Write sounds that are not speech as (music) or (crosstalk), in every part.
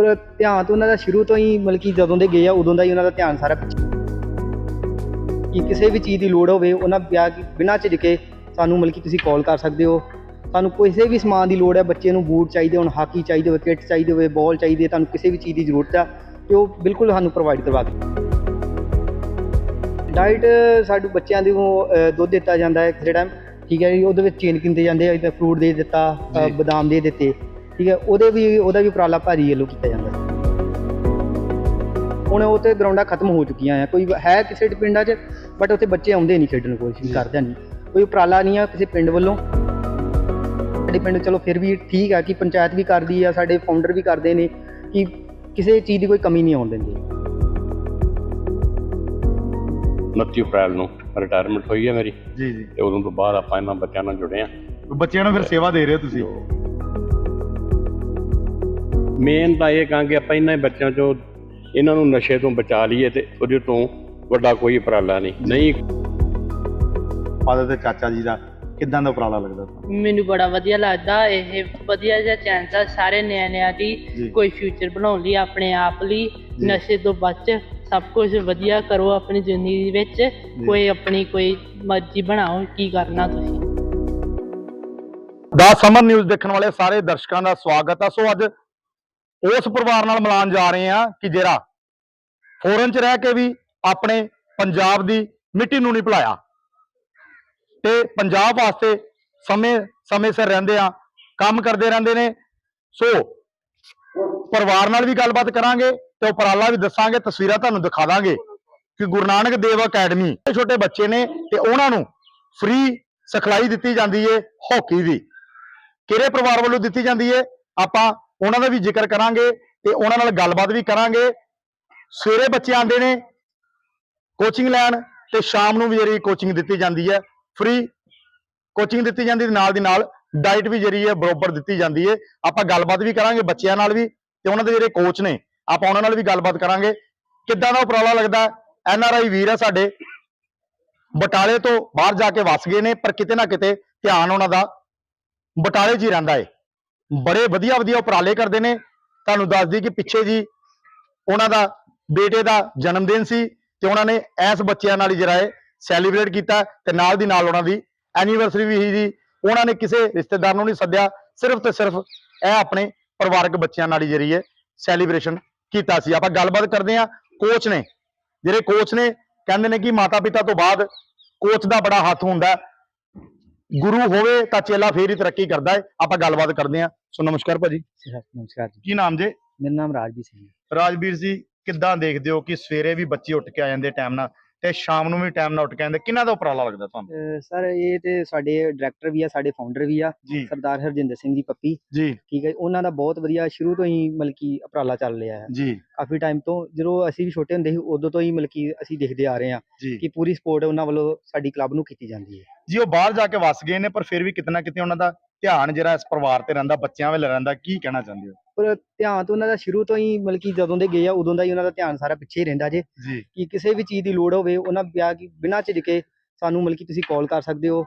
ਪਰ ਧਿਆਨ ਤਾਂ ਉਹਨਾਂ ਦਾ ਸ਼ੁਰੂ ਤੋਂ ਹੀ ਮਤਲਬ ਕਿ ਜਦੋਂ ਦੇ ਗਏ ਆ ਉਦੋਂ ਦਾ ਹੀ ਉਹਨਾਂ ਦਾ ਧਿਆਨ ਸਾਰਾ ਪਿੱਛੇ। ਕਿ ਕਿਸੇ ਵੀ ਚੀਜ਼ ਦੀ ਲੋੜ ਹੋਵੇ ਉਹਨਾਂ ਬਿਆ ਬਿਨਾਂ ਝਿਜਕੇ ਸਾਨੂੰ ਮਤਲਬ ਕਿ ਤੁਸੀਂ ਕਾਲ ਕਰ ਸਕਦੇ ਹੋ। ਤੁਹਾਨੂੰ ਕਿਸੇ ਵੀ ਸਮਾਨ ਦੀ ਲੋੜ ਹੈ ਬੱਚੇ ਨੂੰ ਬੂਟ ਚਾਹੀਦੇ ਹੋਣ ਹਾਕੀ ਚਾਹੀਦੇ ਹੋਵੇ ਕਿੱਟ ਚਾਹੀਦੇ ਹੋਵੇ ਬਾਲ ਚਾਹੀਦੀ ਹੈ ਤੁਹਾਨੂੰ ਕਿਸੇ ਵੀ ਚੀਜ਼ ਦੀ ਜ਼ਰੂਰਤ ਆ ਤੇ ਉਹ ਬਿਲਕੁਲ ਸਾਨੂੰ ਪ੍ਰੋਵਾਈਡ ਕਰਵਾ ਕੇ ਡਾਈਟ ਸਾਡੇ ਬੱਚਿਆਂ ਦੀ ਦੁੱਧ ਦਿੱਤਾ ਜਾਂਦਾ ਹੈ ਟਾਈਮ ਠੀਕ ਹੈ ਜੀ ਉਹਦੇ ਵਿੱਚ ਚੇਨ ਕਿੰਦੇ ਜਾਂਦੇ ਆ ਫਰੂਟ ਦੇ ਦਿੱਤਾ। ਬਦਾਮ ਦੇ ਦਿੱਤੇ। ਠੀਕ ਹੈ ਉਹਦੇ ਵੀ ਉਹਦਾ ਵੀ ਉਪਰਾਲਾ ਭਾਰੀ ਵੱਲੋਂ ਕੀਤਾ ਜਾਂਦਾ ਹੁਣ ਉਹ ਤੇ ਗਰਾਊਂਡਾਂ ਖਤਮ ਹੋ ਚੁੱਕੀਆਂ ਆ ਕੋਈ ਹੈ ਕਿਸੇ ਪਿੰਡਾਂ 'ਚ ਬਟ ਉੱਥੇ ਬੱਚੇ ਆਉਂਦੇ ਨਹੀਂ ਖੇਡਣ ਕੋਸ਼ਿਸ਼। ਕਰਦੇ ਨਹੀਂ। ਕੋਈ ਉਪਰਾਲਾ ਨਹੀਂ ਆ ਕਿਸੇ ਪਿੰਡ ਵੱਲੋਂ। ਸਾਡੇ ਪਿੰਡ ਚਲੋ ਫਿਰ ਵੀ ਠੀਕ ਆ ਕਿ ਪੰਚਾਇਤ ਵੀ ਕਰਦੀ ਆ ਸਾਡੇ ਫਾਊਂਡਰ ਵੀ ਕਰਦੇ ਨੇ ਕਿ ਕਿਸੇ ਚੀਜ਼ ਦੀ ਕੋਈ ਕਮੀ ਨਹੀਂ ਆਉਣ ਦਿੰਦੇ। 29 ਅਪ੍ਰੈਲ ਨੂੰ ਰਿਟਾਇਰਮੈਂਟ ਹੋਈ ਹੈ ਮੇਰੀ। ਜੀ ਜੀ। ਤੇ ਉਦੋਂ ਤੋਂ ਬਾਅਦ ਆਪਾਂ ਇਹਨਾਂ ਬੱਚਿਆਂ ਨਾਲ ਜੁੜੇ ਆ। ਬੱਚਿਆਂ ਨੂੰ ਫਿਰ ਸੇਵਾ ਦੇ ਰਹੇ ਹੋ ਤੁਸੀਂ? ਮੇਨ ਤਾਂ ਇਹ ਕਹਾਂਗੇ ਆਪਾਂ ਇਹਨਾਂ ਬੱਚਿਆਂ ਚੋਂ ਇਹਨਾਂ ਨੂੰ ਨਸ਼ੇ ਤੋਂ ਬਚਾ ਲਈਏ ਤੇ ਉਹਦੇ ਤੋਂ ਵੱਡਾ ਕੋਈ ਉਪਰਾਲਾ ਨਹੀਂ। ਨਹੀਂ। ਫਾਦਰ ਤੇ ਚਾਚਾ ਜੀ ਦਾ ਕਿੱਦਾਂ ਦਾ ਉਪਰਾਲਾ ਲੱਗਦਾ? ਤੁਹਾਨੂੰ ਮੈਨੂੰ ਬੜਾ ਵਧੀਆ ਲੱਗਦਾ ਇਹ ਵਧੀਆ ਜਿਹਾ ਚਾਂਸ ਆ ਸਾਰੇ ਨਿਆਣਿਆਂ। ਦੀ ਕੋਈ ਫਿਊਚਰ ਬਣਾਉਣ ਲਈ ਆਪਣੇ ਆਪ ਲਈ। ਨਸ਼ੇ ਤੋਂ ਬਚ ਸਭ ਕੁਝ ਵਧੀਆ ਕਰੋ ਆਪਣੀ ਜ਼ਿੰਦਗੀ ਵਿੱਚ ਕੋਈ ਆਪਣੀ ਕੋਈ ਮਰਜ਼ੀ ਬਣਾਓ ਕੀ ਕਰਨਾ ਤੁਸੀਂ। ਦਾ ਸਮਰ ਨਿਊਜ਼ ਦੇਖਣ ਵਾਲੇ ਸਾਰੇ ਦਰਸ਼ਕਾਂ ਦਾ ਸਵਾਗਤ ਹੈ ਸੋ ਅੱਜ ਉਸ ਪਰਿਵਾਰ ਨਾਲ ਮਿਲਾਉਣ ਜਾ ਰਹੇ ਹਾਂ ਕਿ ਜਿਹੜਾ ਫੋਰਨ 'ਚ ਰਹਿ ਕੇ ਵੀ ਆਪਣੇ ਪੰਜਾਬ ਦੀ ਮਿੱਟੀ ਨੂੰ ਨਹੀਂ ਭੁਲਾਇਆ। ਤੇ ਪੰਜਾਬ ਵਾਸਤੇ ਸਮੇਂ ਸਮੇਂ ਸਿਰ ਰਹਿੰਦੇ ਆ ਕੰਮ ਕਰਦੇ ਰਹਿੰਦੇ ਨੇ। ਸੋ ਪਰਿਵਾਰ ਨਾਲ ਵੀ ਗੱਲਬਾਤ ਕਰਾਂਗੇ ਤੇ ਉਪਰਾਲਾ ਵੀ ਦੱਸਾਂਗੇ, ਤਸਵੀਰਾਂ ਤੁਹਾਨੂੰ ਦਿਖਾ ਦਾਂਗੇ ਕਿ ਗੁਰੂ ਨਾਨਕ ਦੇਵ ਅਕੈਡਮੀ ਛੋਟੇ ਛੋਟੇ ਬੱਚੇ ਨੇ ਤੇ ਉਹਨਾਂ ਨੂੰ ਫ੍ਰੀ ਸਿਖਲਾਈ ਦਿੱਤੀ ਜਾਂਦੀ ਏ ਹਾਕੀ ਦੀ। ਕਿਹੜੇ ਪਰਿਵਾਰ ਵੱਲੋਂ ਦਿੱਤੀ ਜਾਂਦੀ ਏ ਆਪਾਂ ਉਹਨਾਂ ਦਾ ਵੀ ਜ਼ਿਕਰ ਕਰਾਂਗੇ ਤੇ ਉਹਨਾਂ ਨਾਲ ਗੱਲਬਾਤ ਵੀ ਕਰਾਂਗੇ। ਸਵੇਰੇ ਬੱਚੇ ਆਉਂਦੇ ਨੇ ਕੋਚਿੰਗ ਲੈਣ ਤੇ ਸ਼ਾਮ ਨੂੰ ਵੀ ਜਿਹੜੀ ਕੋਚਿੰਗ ਦਿੱਤੀ ਜਾਂਦੀ ਹੈ। ਫ੍ਰੀ ਕੋਚਿੰਗ ਦਿੱਤੀ ਜਾਂਦੀ ਤੇ ਨਾਲ ਦੀ ਨਾਲ ਡਾਈਟ ਵੀ ਜਿਹੜੀ ਹੈ ਬਰੋਬਰ ਦਿੱਤੀ ਜਾਂਦੀ ਹੈ। ਆਪਾਂ ਗੱਲਬਾਤ ਵੀ ਕਰਾਂਗੇ ਬੱਚਿਆਂ ਨਾਲ ਵੀ ਤੇ ਉਹਨਾਂ ਦੇ ਜਿਹੜੇ ਕੋਚ ਨੇ, ਆਪਾਂ ਉਹਨਾਂ ਨਾਲ ਵੀ ਗੱਲਬਾਤ ਕਰਾਂਗੇ। ਕਿੱਦਾਂ ਦਾ ਉਪਰਾਲਾ ਲੱਗਦਾ? ਐਨ ਆਰ ਆਈ ਵੀਰ ਆ ਸਾਡੇ। ਬਟਾਲੇ ਤੋਂ ਬਾਹਰ ਜਾ ਕੇ ਵਸ ਗਏ ਨੇ, ਪਰ ਕਿਤੇ ਨਾ ਕਿਤੇ ਧਿਆਨ ਉਹਨਾਂ ਦਾ ਬਟਾਲੇ 'ਚ ਹੀ ਰਹਿੰਦਾ ਏ। ਬੜੇ ਵਧੀਆ ਵਧੀਆ ਉਪਰਾਲੇ ਕਰਦੇ ਨੇ। ਤੁਹਾਨੂੰ ਦੱਸ ਦਈ ਕਿ ਪਿੱਛੇ ਜੀ ਉਹਨਾਂ ਦਾ ਬੇਟੇ ਦਾ ਜਨਮ ਦਿਨ ਸੀ ਤੇ ਉਹਨਾਂ ਨੇ ਐਸ ਬੱਚਿਆਂ ਨਾਲ ਹੀ ਜਿਹੜਾ ਹੈ ਸੈਲੀਬ੍ਰੇਟ ਕੀਤਾ ਤੇ ਨਾਲ ਦੀ ਨਾਲ ਉਹਨਾਂ ਦੀ ਐਨੀਵਰਸਰੀ ਵੀ ਸੀ ਜੀ। ਉਹਨਾਂ ਨੇ ਕਿਸੇ ਰਿਸ਼ਤੇਦਾਰ ਨੂੰ ਨਹੀਂ ਸੱਦਿਆ, ਸਿਰਫ ਤੇ ਸਿਰਫ ਇਹ ਆਪਣੇ ਪਰਿਵਾਰਕ ਬੱਚਿਆਂ ਨਾਲ ਹੀ ਜਿਹੜੀ ਹੈ ਸੈਲੀਬ੍ਰੇਸ਼ਨ ਕੀਤਾ ਸੀ। ਆਪਾਂ ਗੱਲਬਾਤ ਕਰਦੇ ਹਾਂ ਕੋਚ ਨੇ। ਜਿਹੜੇ ਕੋਚ ਨੇ, ਕਹਿੰਦੇ ਨੇ ਕਿ ਮਾਤਾ ਪਿਤਾ ਤੋਂ ਬਾਅਦ ਕੋਚ ਦਾ ਬੜਾ ਹੱਥ ਹੁੰਦਾ। ਗੁਰੂ ਹੋਵੇ ਤਾਂ ਚੇਲਾ ਫੇਰ ਹੀ ਤਰੱਕੀ ਕਰਦਾ ਹੈ। ਆਪਾਂ ਗੱਲਬਾਤ ਕਰਦੇ ਹਾਂ। ਸੋ ਨਮਸਕਾਰ ਭਾਜੀ। ਨਮਸਕਾਰ ਜੀ। ਕੀ ਨਾਮ ਜੇ? ਮੇਰਾ ਨਾਮ ਰਾਜਵੀਰ ਸਿੰਘ ਹੈ। ਰਾਜਵੀਰ ਜੀ ਕਿੱਦਾਂ ਦੇਖਦੇ ਹੋ ਕਿ ਸਵੇਰੇ ਵੀ ਬੱਚੇ ਉੱਠ ਕੇ ਆ ਜਾਂਦੇ ਟਾਈਮ ਨਾਲ? ਤੇ ਸ਼ਾਮ ਨੂੰ ਵੀ ਟਾਈਮ ਨਾਲ ਉੱਠ ਕੇ ਆਉਂਦੇ। ਕਿਹਨਾਂ ਦਾ ਉਪਰਾਲਾ ਲੱਗਦਾ ਤੁਹਾਨੂੰ? ਸਰ ਇਹ ਤੇ ਸਾਡੇ ਡਾਇਰੈਕਟਰ ਵੀ ਆ ਸਾਡੇ ਫਾਊਂਡਰ ਵੀ ਆ ਜੀ। ਸਰਦਾਰ ਹਰਜਿੰਦਰ ਸਿੰਘ ਜੀ ਪੱਪੀ। ਜੀ। ਠੀਕ ਹੈ ਉਹਨਾਂ ਦਾ ਬਹੁਤ ਵਧੀਆ ਸ਼ੁਰੂ ਤੋਂ ਹੀ ਮਤਲਬ ਕਿ ਉਪਰਾਲਾ ਚੱਲ ਰਿਹਾ ਹੈ। ਜੀ। ਕਾਫੀ ਟਾਈਮ ਤੋਂ ਜਦੋਂ ਅਸੀਂ ਵੀ ਛੋਟੇ ਹੁੰਦੇ ਸੀ ਉਦੋਂ ਤੋਂ ਹੀ ਮਤਲਬ ਕਿ ਅਸੀਂ ਦੇਖਦੇ ਆ ਰਹੇ ਹਾਂ ਜੀ। ਕਿ ਪੂਰੀ ਸਪੋਰਟ ਉਹਨਾਂ ਵੱਲੋਂ ਸਾਡੀ ਕਲੱਬ ਨੂੰ ਕੀਤੀ ਜਾਂਦੀ ਹੈ। ਜੀ ਉਹ ਬਾਹਰ ਜਾ ਕੇ ਵਸ ਗਏ ਨੇ ਪਰ ਫਿਰ ਵੀ ਕਿਤੇ ਨਾ ਕਿਤੇ ਉਹਨਾਂ ਦਾ ਧਿਆਨ ਜਿਹੜਾ ਇਸ ਪਰਿਵਾਰ ਤੇ ਰਹਿੰਦਾ ਬੱਚਿਆਂ ਵੱਲ ਰਹਿੰਦਾ ਕੀ ਕਹਿਣਾ ਚਾਹੁੰਦੇ ਹੋ? ਪਰ ਧਿਆਨ ਤਾਂ ਉਹਨਾਂ ਦਾ ਸ਼ੁਰੂ ਤੋਂ ਹੀ ਮਤਲਬ ਕਿ ਜਦੋਂ ਦੇ ਗਏ ਆ ਉਦੋਂ ਦਾ ਹੀ ਉਹਨਾਂ ਦਾ ਧਿਆਨ ਸਾਰਾ ਪਿੱਛੇ ਹੀ ਰਹਿੰਦਾ ਜੇ। ਜੀ। ਕਿ ਕਿਸੇ ਵੀ ਚੀਜ਼ ਦੀ ਲੋੜ ਹੋਵੇ ਉਹਨਾਂ ਬਿਆ ਕਿ ਬਿਨਾਂ ਝਿਜਕੇ ਸਾਨੂੰ ਮਤਲਬ ਕਿ ਤੁਸੀਂ ਕਾਲ ਕਰ ਸਕਦੇ ਹੋ।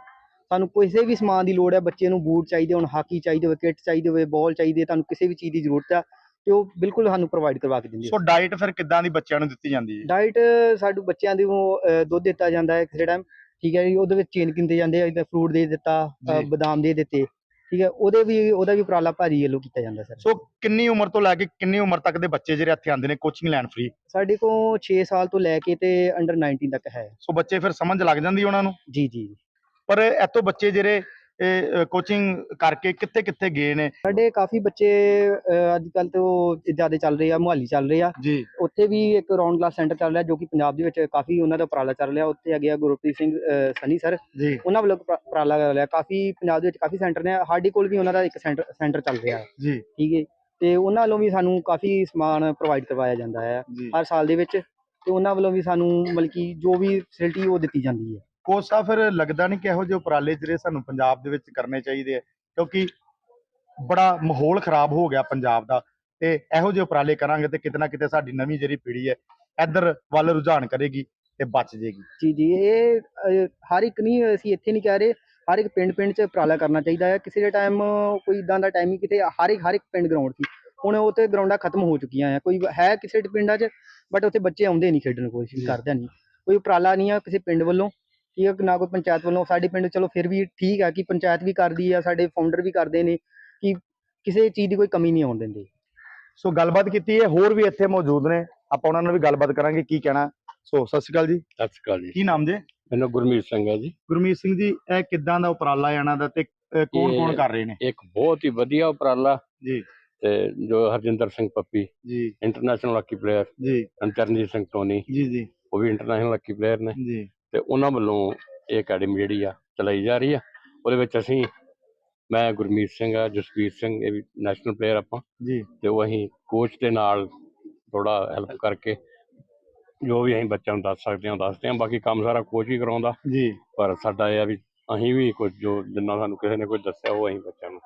ਸਾਨੂੰ ਕਿਸੇ ਵੀ ਸਮਾਨ ਦੀ ਲੋੜ ਹੈ ਬੱਚੇ ਨੂੰ ਬੂਟ ਚਾਹੀਦੇ ਹੋਣ ਹਾਕੀ ਚਾਹੀਦੇ ਹੋਵੇ ਕਿੱਟ ਚਾਹੀਦੇ ਹੋਵੇ ਬਾਲ ਚਾਹੀਦੀ ਤੁਹਾਨੂੰ ਕਿਸੇ ਵੀ ਚੀਜ਼ ਦੀ ਜ਼ਰੂਰਤ ਆ ਤੇ ਉਹ ਬਿਲਕੁਲ ਸਾਨੂੰ ਪ੍ਰੋਵਾਈਡ ਕਰਵਾ ਕੇ ਦਿੰਦੇ ਸੋ ਡਾਈਟ ਫਿਰ ਕਿੱਦਾਂ ਦੀ ਬੱਚਿਆਂ ਨੂੰ ਦਿੱਤੀ ਜਾਂਦੀ ਹੈ? ਡਾਈਟ ਸਾਡੇ ਬੱਚਿਆਂ ਦੀ ਉਹ ਦੁੱਧ ਦਿੱਤਾ ਜਾਂਦਾ ਹੈ ਕਿਸੇ ਟਾਈਮ ਠੀਕ ਹੈ ਜੀ ਉਹਦੇ ਵਿੱਚ ਚੇਨ ਕਿੰਦੇ ਜਾਂਦੇ ਆ ਜਿੱਦਾਂ ਫਰੂਟ ਦੇ ਦਿੱਤਾ ਜੀ। ਬਦਾਮ ਦੇ ਦਿੱਤੇ। ਠੀਕ ਹੈ ਉਹਦੇ ਵੀ ਉਹਦਾ ਵੀ ਉਪਰਾਲਾ ਭਾਰੀ ਵੱਲੋਂ ਕੀਤਾ ਜਾਂਦਾ ਸਰ। ਸੋ ਕਿੰਨੀ ਉਮਰ ਤੋਂ ਲੈ ਕੇ ਕਿੰਨੀ ਉਮਰ ਤੱਕ ਦੇ ਬੱਚੇ ਜਿਹੜੇ ਇੱਥੇ ਆਉਂਦੇ ਨੇ ਕੋਚਿੰਗ ਲੈਣ ਫ੍ਰੀ ਸਾਡੇ ਕੋਲ 6 ਸਾਲ ਤੋਂ ਲੈ ਕੇ ਤੇ ਅੰਡਰ 19 ਤੱਕ ਹੈ। ਸੋ ਬੱਚੇ ਫਿਰ ਸਮਝ ਲੱਗ ਜਾਂਦੀ ਉਹਨਾਂ ਨੂੰ? ਜੀ ਜੀ। ਪਰ ਇੱਥੋਂ ਬੱਚੇ ਜਿਹੜੇ ਕੋਚਿੰਗ ਕਰਕੇ ਕਿੱਥੇ ਕਿੱਥੇ ਗਏ ਨੇ? ਸਾਡੇ ਕਾਫੀ ਬੱਚੇ ਅੱਜ ਕੱਲ ਤੋਂ ਜ਼ਿਆਦਾ ਚੱਲ ਰਹੇ ਆ ਮੁਹਾਲੀ ਚੱਲ ਰਹੇ ਆ। ਜੀ। ਉੱਥੇ ਵੀ ਇੱਕ ਰਾਉਂਡ ਕਲਾਸ ਸੈਂਟਰ ਚੱਲ ਰਿਹਾ ਜੋ ਕਿ ਪੰਜਾਬ ਦੇ ਵਿੱਚ ਕਾਫੀ ਉਹਨਾਂ ਦਾ ਉਪਰਾਲਾ ਚੱਲ ਰਿਹਾ। ਉੱਥੇ ਹੈਗੇ ਆ ਗੁਰਪ੍ਰੀਤ ਸਿੰਘ ਸਨੀ ਸਰ। ਜੀ। ਉਹਨਾਂ ਵੱਲੋਂ ਉਪਰਾ- ਉਪਰਾਲਾ ਚੱਲ ਰਿਹਾ। ਕਾਫੀ ਪੰਜਾਬ ਦੇ ਵਿੱਚ ਕਾਫੀ ਸੈਂਟਰ ਨੇ। ਸਾਡੇ ਕੋਲ ਵੀ ਉਹਨਾਂ ਦਾ ਇੱਕ ਸੈਂਟਰ ਸੈਂਟਰ ਚੱਲ ਰਿਹਾ। ਜੀ। ਠੀਕ ਹੈ। ਤੇ ਉਹਨਾਂ ਵੱਲੋਂ ਵੀ ਸਾਨੂੰ ਕਾਫੀ ਸਮਾਨ ਪ੍ਰੋਵਾਈਡ ਕਰਵਾਇਆ ਜਾਂਦਾ ਹੈ ਹਰ ਸਾਲ ਦੇ ਵਿੱਚ। ਤੇ ਉਹਨਾਂ ਵੱਲੋਂ ਵੀ ਸਾਨੂੰ ਮਤਲਬ ਕਿ ਜੋ ਵੀ ਫੈਸਿਲਿਟੀ ਉਹ ਦਿੱਤੀ ਜਾਂਦੀ ਹੈ। ਕੋਚ ਸਾਹਿਬ ਫਿਰ ਲੱਗਦਾ ਨਹੀਂ ਕਿ ਇਹੋ ਜਿਹੇ ਉਪਰਾਲੇ ਜਿਹੜੇ ਸਾਨੂੰ ਪੰਜਾਬ ਦੇ ਵਿੱਚ ਕਰਨੇ ਚਾਹੀਦੇ ਆ ਕਿਉਂਕਿ ਬੜਾ ਮਾਹੌਲ ਖਰਾਬ ਹੋ ਗਿਆ ਪੰਜਾਬ ਦਾ ਤੇ ਇਹੋ ਜਿਹੇ ਉਪਰਾਲੇ ਕਰਾਂਗੇ ਤੇ ਕਿਤੇ ਨਾ ਕਿਤੇ ਸਾਡੀ ਨਵੀਂ ਜਿਹੜੀ ਪੀੜ੍ਹੀ ਹੈ ਇੱਧਰ ਵੱਲ ਰੁਝਾਨ ਕਰੇਗੀ ਤੇ ਬਚ ਜੇਗੀ। ਜੀ ਜੀ ਇਹ ਹਰ ਇੱਕ ਨਹੀਂ ਅਸੀਂ ਇੱਥੇ ਨਹੀਂ ਕਹਿ ਰਹੇ ਹਰ ਇੱਕ ਪਿੰਡ ਪਿੰਡ 'ਚ ਉਪਰਾਲਾ ਕਰਨਾ ਚਾਹੀਦਾ ਹੈ। ਕਿਸੇ ਦੇ ਟਾਈਮ ਕੋਈ ਇਦਾਂ ਦਾ ਟਾਈਮ ਹੀ ਕਿਤੇ ਹਰ ਇੱਕ ਹਰ ਇੱਕ ਪਿੰਡ ਗਰਾਊਂਡ ਸੀ ਹੁਣ ਉਹ ਤੇ ਗਰਾਊਂਡਾਂ ਖਤਮ ਹੋ ਚੁੱਕੀਆਂ ਆ ਕੋਈ ਹੈ ਕਿਸੇ ਪਿੰਡਾਂ 'ਚ ਬਟ ਉੱਥੇ ਬੱਚੇ ਆਉਂਦੇ ਨਹੀਂ ਖੇਡਣ ਕੋਸ਼ਿਸ਼ ਜੀ। ਕਰਦੇ ਨਹੀਂ। ਕੋਈ ਉਪਰਾਲਾ ਨਹੀਂ ਆ ਕਿਸੇ ਪਿੰਡ ਵੱਲੋਂ। ਠੀਕ ਹੈ ਨਾ ਕੋਈ ਪੰਚਾਇਤ ਵੱਲੋਂ ਸਾਡੇ ਪਿੰਡ ਚਲੋ ਫਿਰ ਵੀ ਠੀਕ ਆ ਕਿ ਪੰਚਾਇਤ ਵੀ ਕਰਦੀ ਆ ਸਾਡੇ ਫਾਊਂਡਰ ਵੀ ਕਰਦੇ ਨੇ ਕਿ ਕਿਸੇ ਚੀਜ਼ ਦੀ ਕੋਈ ਕਮੀ ਨਹੀਂ ਆਉਣ ਦਿੰਦੇ। ਸੋ ਗੱਲਬਾਤ ਕੀਤੀ ਹੈ ਹੋਰ ਵੀ ਇੱਥੇ ਮੌਜੂਦ ਨੇ ਆਪਾਂ ਉਹਨਾਂ ਨਾਲ ਵੀ ਗੱਲਬਾਤ ਕਰਾਂਗੇ ਕੀ ਕਹਿਣਾ। ਸੋ ਸਤਿ ਸ਼੍ਰੀ ਅਕਾਲ ਜੀ। ਸਤਿ ਸ਼੍ਰੀ ਅਕਾਲ ਜੀ। ਕੀ ਨਾਮ ਜੇ? ਮੈਨੂੰ ਗੁਰਮੀਤ ਸਿੰਘ ਹੈ ਜੀ। ਗੁਰਮੀਤ ਸਿੰਘ ਜੀ ਇਹ ਕਿੱਦਾਂ ਦਾ ਉਪਰਾਲਾ ਹੈ ਇਹਨਾਂ ਦਾ ਤੇ ਕੌਣ ਕੌਣ ਕਰ ਰਹੇ ਨੇ? ਇੱਕ ਬਹੁਤ ਹੀ ਵਧੀਆ ਉਪਰਾਲਾ। ਜੀ। ਤੇ ਜੋ ਹਰਜਿੰਦਰ ਸਿੰਘ ਪੱਪੀ ਜੀ। ਇੰਟਰਨੈਸ਼ਨਲ ਹਾਕੀ ਪਲੇਅਰ ਜੀ। ਚਰਨਜੀਤ ਸਿੰਘ ਟੋਨੀ ਜੀ ਜੀ। ਉਹ ਵੀ ਇੰਟਰਨੈਸ਼ਨਲ ਹਾਕੀ ਪਲੇਅਰ ਨੇ। ਜੀ। ਤੇ ਉਹਨਾਂ ਵੱਲੋਂ ਇਹ ਅਕੈਡਮੀ ਜਿਹੜੀ ਆ ਚਲਾਈ ਜਾ ਰਹੀ ਆ। ਉਹਦੇ ਵਿੱਚ ਅਸੀਂ ਮੈਂ ਗੁਰਮੀਤ ਸਿੰਘ ਆ ਜਸਵੀਰ ਸਿੰਘ ਇਹ ਵੀ ਨੈਸ਼ਨਲ ਪਲੇਅਰ ਆਪਾਂ। ਜੀ। ਤੇ ਉਹ ਅਸੀਂ ਕੋਚ ਦੇ ਨਾਲ ਥੋੜਾ ਹੈਲਪ ਕਰਕੇ ਜੋ ਵੀ ਅਸੀਂ ਬੱਚਿਆਂ ਨੂੰ ਦੱਸ ਸਕਦੇ ਹਾਂ ਦੱਸਦੇ ਹਾਂ। ਬਾਕੀ ਕੰਮ ਸਾਰਾ ਕੋਚ ਹੀ ਕਰਾਉਂਦਾ। ਜੀ। ਪਰ ਸਾਡਾ ਇਹ ਆ ਵੀ ਅਸੀਂ ਵੀ ਕੁਝ ਜੋ ਜਿੰਨਾ ਸਾਨੂੰ ਕਿਸੇ ਨੇ ਕੁਝ ਦੱਸਿਆ ਉਹ ਅਸੀਂ ਬੱਚਿਆਂ ਨੂੰ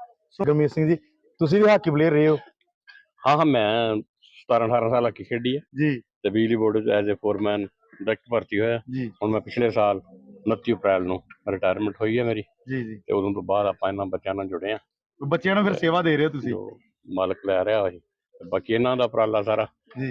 ਗੁਰਮੀਤ ਸਿੰਘ ਜੀ ਤੁਸੀਂ ਵੀ ਹਾਕੀ ਪਲੇਅਰ ਰਹੇ ਹੋ? ਹਾਂ ਹਾਂ ਮੈਂ 17 18 ਸਾਲ ਹਾਕੀ ਖੇਡੀ ਹੈ ਜੀ। ਤੇ ਬਿਜਲੀ ਬੋਰਡ 'ਚ ਐਜ਼ ਅ ਫੋਰਮੈਨ ਡਾਇਰੈਕਟ ਭਰਤੀ ਹੋਇਆ। ਜੀ। ਹੁਣ ਮੈਂ ਪਿਛਲੇ ਸਾਲ 29 ਅਪ੍ਰੈਲ ਨੂੰ ਰਿਟਾਇਰਮੈਂਟ ਹੋਈ ਹੈ ਮੇਰੀ। ਜੀ ਜੀ। ਤੇ ਉਦੋਂ ਤੋਂ ਬਾਅਦ ਆਪਾਂ ਇਹਨਾਂ ਬੱਚਿਆਂ ਨਾਲ ਜੁੜੇ ਆ ਬੱਚਿਆਂ ਨੂੰ ਫਿਰ ਸੇਵਾ ਦੇ ਰਹੇ ਹੋ ਤੁਸੀਂ? ਮਾਲਕ ਲੈ ਰਿਹਾ ਹੋਈ ਬਾਕੀ ਇਹਨਾਂ ਦਾ ਉਪਰਾਲਾ ਸਾਰਾ।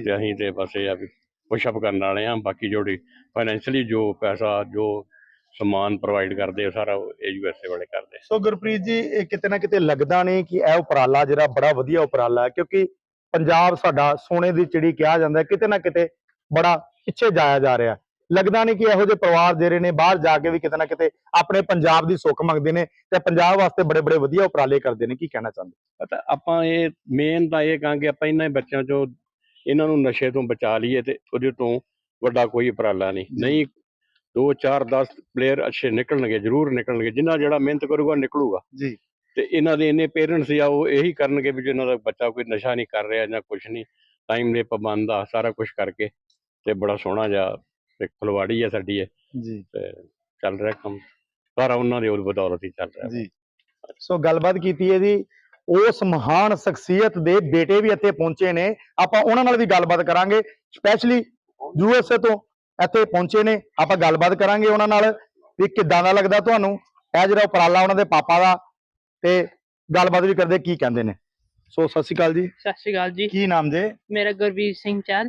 ਤੇ ਅਸੀਂ ਤੇ ਬਸ ਇਹ ਆ ਵੀ ਪੁਸ਼ਅਪ ਕਰਨ ਵਾਲੇ ਆ ਬਾਕੀ ਜਿਹੜੀ ਫਾਈਨੈਂਸ਼ੀਅਲੀ ਜੋ ਪੈਸਾ ਜੋ ਸਮਾਨ ਪ੍ਰੋਵਾਈਡ ਕਰਦੇ ਸਾਰਾ ਇਹ ਯੂਐਸਏ ਵਾਲੇ ਕਰਦੇ। ਸੋ ਗੁਰਪ੍ਰੀਤ ਜੀ ਇਹ ਕਿਤੇ ਨਾ ਕਿਤੇ ਲੱਗਦਾ ਨਹੀਂ ਕਿ ਇਹ ਉਪਰਾਲਾ ਜਿਹੜਾ ਬੜਾ ਵਧੀਆ ਉਪਰਾਲਾ ਹੈ। ਕਿਉਂਕਿ ਪੰਜਾਬ ਸਾਡਾ ਸੋਨੇ ਦੀ ਚਿੜੀ ਕਿਹਾ ਜਾਂਦਾ ਕਿਤੇ ਨਾ ਕਿਤੇ ਬੜਾ ਪਿੱਛੇ ਜਾਇਆ ਜਾ ਰਿਹਾ। ਲੱਗਦਾ ਨਹੀਂ ਕਿ ਇਹੋ ਜਿਹੇ ਪਰਿਵਾਰ ਜਿਹੜੇ ਨੇ ਬਾਹਰ ਜਾ ਕੇ ਵੀ ਕਿਤੇ ਨਾ ਕਿਤੇ ਆਪਣੇ ਪੰਜਾਬ ਦੀ ਸੁੱਖ ਮੰਗਦੇ ਨੇ ਤੇ ਪੰਜਾਬ ਵਾਸਤੇ ਬੜੇ ਬੜੇ ਵਧੀਆ ਉਪਰਾਲੇ ਕਰਦੇ ਨੇ। ਕੀ ਕਹਿਣਾ ਚਾਹੁੰਦੇ? ਪਤਾ ਆਪਾਂ ਇਹ ਮੇਨ ਤਾਂ ਇਹ ਕਹਾਂਗੇ ਆਪਾਂ ਇਹਨਾਂ ਬੱਚਿਆਂ ਚੋਂ ਇਹਨਾਂ ਨੂੰ ਨਸ਼ੇ ਤੋਂ ਬਚਾ ਲਈਏ ਤੇ ਉਹਦੇ ਤੋਂ ਵੱਡਾ ਕੋਈ ਉਪਰਾਲਾ ਨਹੀਂ। ਨਹੀਂ 2 4 10 ਪਲੇਅਰ ਅੱਛੇ ਨਿਕਲਣਗੇ ਜ਼ਰੂਰ ਨਿਕਲਣਗੇ ਜਿੰਨਾ ਜਿਹੜਾ ਮਿਹਨਤ ਕਰੂਗਾ ਨਿਕਲੂਗਾ। ਜੀ। ਤੇ ਇਹਨਾਂ ਦੇ ਇੰਨੇ ਪੇਰੈਂਟਸ ਆ ਉਹ ਇਹੀ ਕਰਨਗੇ ਵੀ ਜਿਹਨਾਂ ਦਾ ਬੱਚਾ ਕੋਈ ਨਸ਼ਾ ਨਹੀਂ ਕਰ ਰਿਹਾ ਜਾਂ ਕੁਝ ਨਹੀਂ ਟਾਈਮ ਦੇ ਪਾਬੰਦ ਆ ਸਾਰਾ ਕੁਝ ਕਰਕੇ। ਤੇ ਬੜਾ ਸੋਹਣਾ ਜਿਹਾ ਇੱਕ ਫੁਲਵਾੜੀ ਆ ਸਾਡੀ ਇਹ ਜੀ। ਤੇ ਚੱਲ ਰਿਹਾ ਕੰਮ। ਸਾਰਾ ਉਹਨਾਂ ਦੇ ਬਦੌਲਤ ਹੀ ਚੱਲ ਰਿਹਾ। ਜੀ। ਸੋ ਗੱਲਬਾਤ ਕੀਤੀ ਹੈ ਜੀ ਉਸ ਮਹਾਨ ਸ਼ਖਸੀਅਤ ਦੇ ਬੇਟੇ ਵੀ ਇੱਥੇ ਪਹੁੰਚੇ ਨੇ। ਆਪਾਂ ਉਹਨਾਂ ਨਾਲ ਵੀ ਗੱਲਬਾਤ ਕਰਾਂਗੇ ਸਪੈਸ਼ਲੀ ਯੂਐਸਏ ਤੋਂ ਇੱਥੇ ਪਹੁੰਚੇ ਨੇ। ਆਪਾਂ ਗੱਲਬਾਤ ਕਰਾਂਗੇ ਉਹਨਾਂ ਨਾਲ ਵੀ ਕਿੱਦਾਂ ਦਾ ਲੱਗਦਾ ਤੁਹਾਨੂੰ? ਇਹ ਜਿਹੜਾ ਉਪਰਾਲਾ ਉਹਨਾਂ ਦੇ ਪਾਪਾ ਦਾ ਤੇ ਗੱਲਬਾਤ ਵੀ ਕਰਦੇ ਕੀ ਕਹਿੰਦੇ ਨੇ। ਸੋ ਸਤਿ ਸ਼੍ਰੀ ਅਕਾਲ ਜੀ। ਸਤਿ ਸ਼੍ਰੀ ਅਕਾਲ ਜੀ। ਕੀ ਨਾਮ ਜੇ? ਮੇਰਾ ਗੁਰਵੀਰ ਸਿੰਘ ਚਾਲ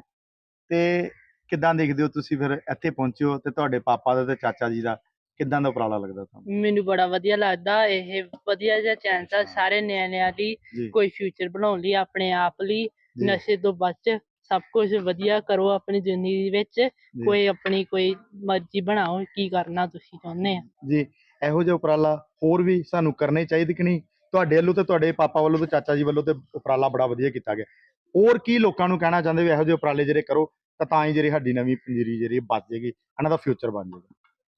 ਤੇ ਕਿੱਦਾਂ ਦੇਖਦੇ ਹੋ ਤੁਸੀਂ ਫਿਰ ਇੱਥੇ ਪਹੁੰਚੇ ਹੋ ਤੇ ਤੁਹਾਡੇ ਪਾਪਾ ਦਾ ਤੇ ਚਾਚਾ ਜੀ ਦਾ ਕਿੱਦਾਂ ਦਾ ਉਪਰਾਲਾ ਲੱਗਦਾ ਤੁਹਾਨੂੰ? ਮੈਨੂੰ ਬੜਾ ਵਧੀਆ ਲੱਗਦਾ ਇਹ ਵਧੀਆ ਜਿਹਾ ਚਾਂਸ ਆ ਸਾਰੇ ਨਿਆਣਿਆਂ ਲਈ ਜੀ। ਕੋਈ ਫਿਊਚਰ ਬਣਾਉਣ ਲਈ ਆਪਣੇ ਆਪ ਲਈ ਜੀ, ਨਸ਼ੇ ਤੋਂ ਬਚ ਸਭ ਕੁਝ ਵਧੀਆ ਕਰੋ ਆਪਣੀ ਜ਼ਿੰਦਗੀ ਵਿੱਚ ਜੀ। ਕੋਈ ਆਪਣੀ ਕੋਈ ਮਰਜ਼ੀ ਬਣਾਓ ਕੀ ਕਰਨਾ ਤੁਸੀਂ ਚਾਹੁੰਦੇ ਆ। ਜੀ ਇਹੋ ਜਿਹਾ ਉਪਰਾਲਾ ਹੋਰ ਵੀ ਸਾਨੂੰ ਕਰਨੇ ਚਾਹੀਦੇ ਕਿ ਨਹੀਂ? ਤੁਹਾਡੇ ਵੱਲੋਂ ਤੇ ਤੁਹਾਡੇ ਪਾਪਾ ਵੱਲੋਂ ਤੇ ਚਾਚਾ ਜੀ ਵੱਲੋਂ ਤੇ ਉਪਰਾਲਾ ਬੜਾ ਵਧੀਆ ਕੀਤਾ ਗਿਆ। ਹੋਰ ਕੀ ਲੋਕਾਂ ਨੂੰ ਕਹਿਣਾ ਚਾਹੁੰਦੇ ਵੀ ਇਹੋ ਜਿਹੇ ਉਪਰਾਲੇ ਜਿਹੜੇ ਕਰੋ? ਤਾਂ ਤਾਂ ਹੀ ਜਿਹੜੀ ਸਾਡੀ ਨਵੀਂ ਪੰਜੀਰੀ ਜਿਹੜੀ ਬਚ ਜਾਏਗੀ ਇਹਨਾਂ ਦਾ ਫਿਊਚਰ ਬਣ ਜਾਏਗਾ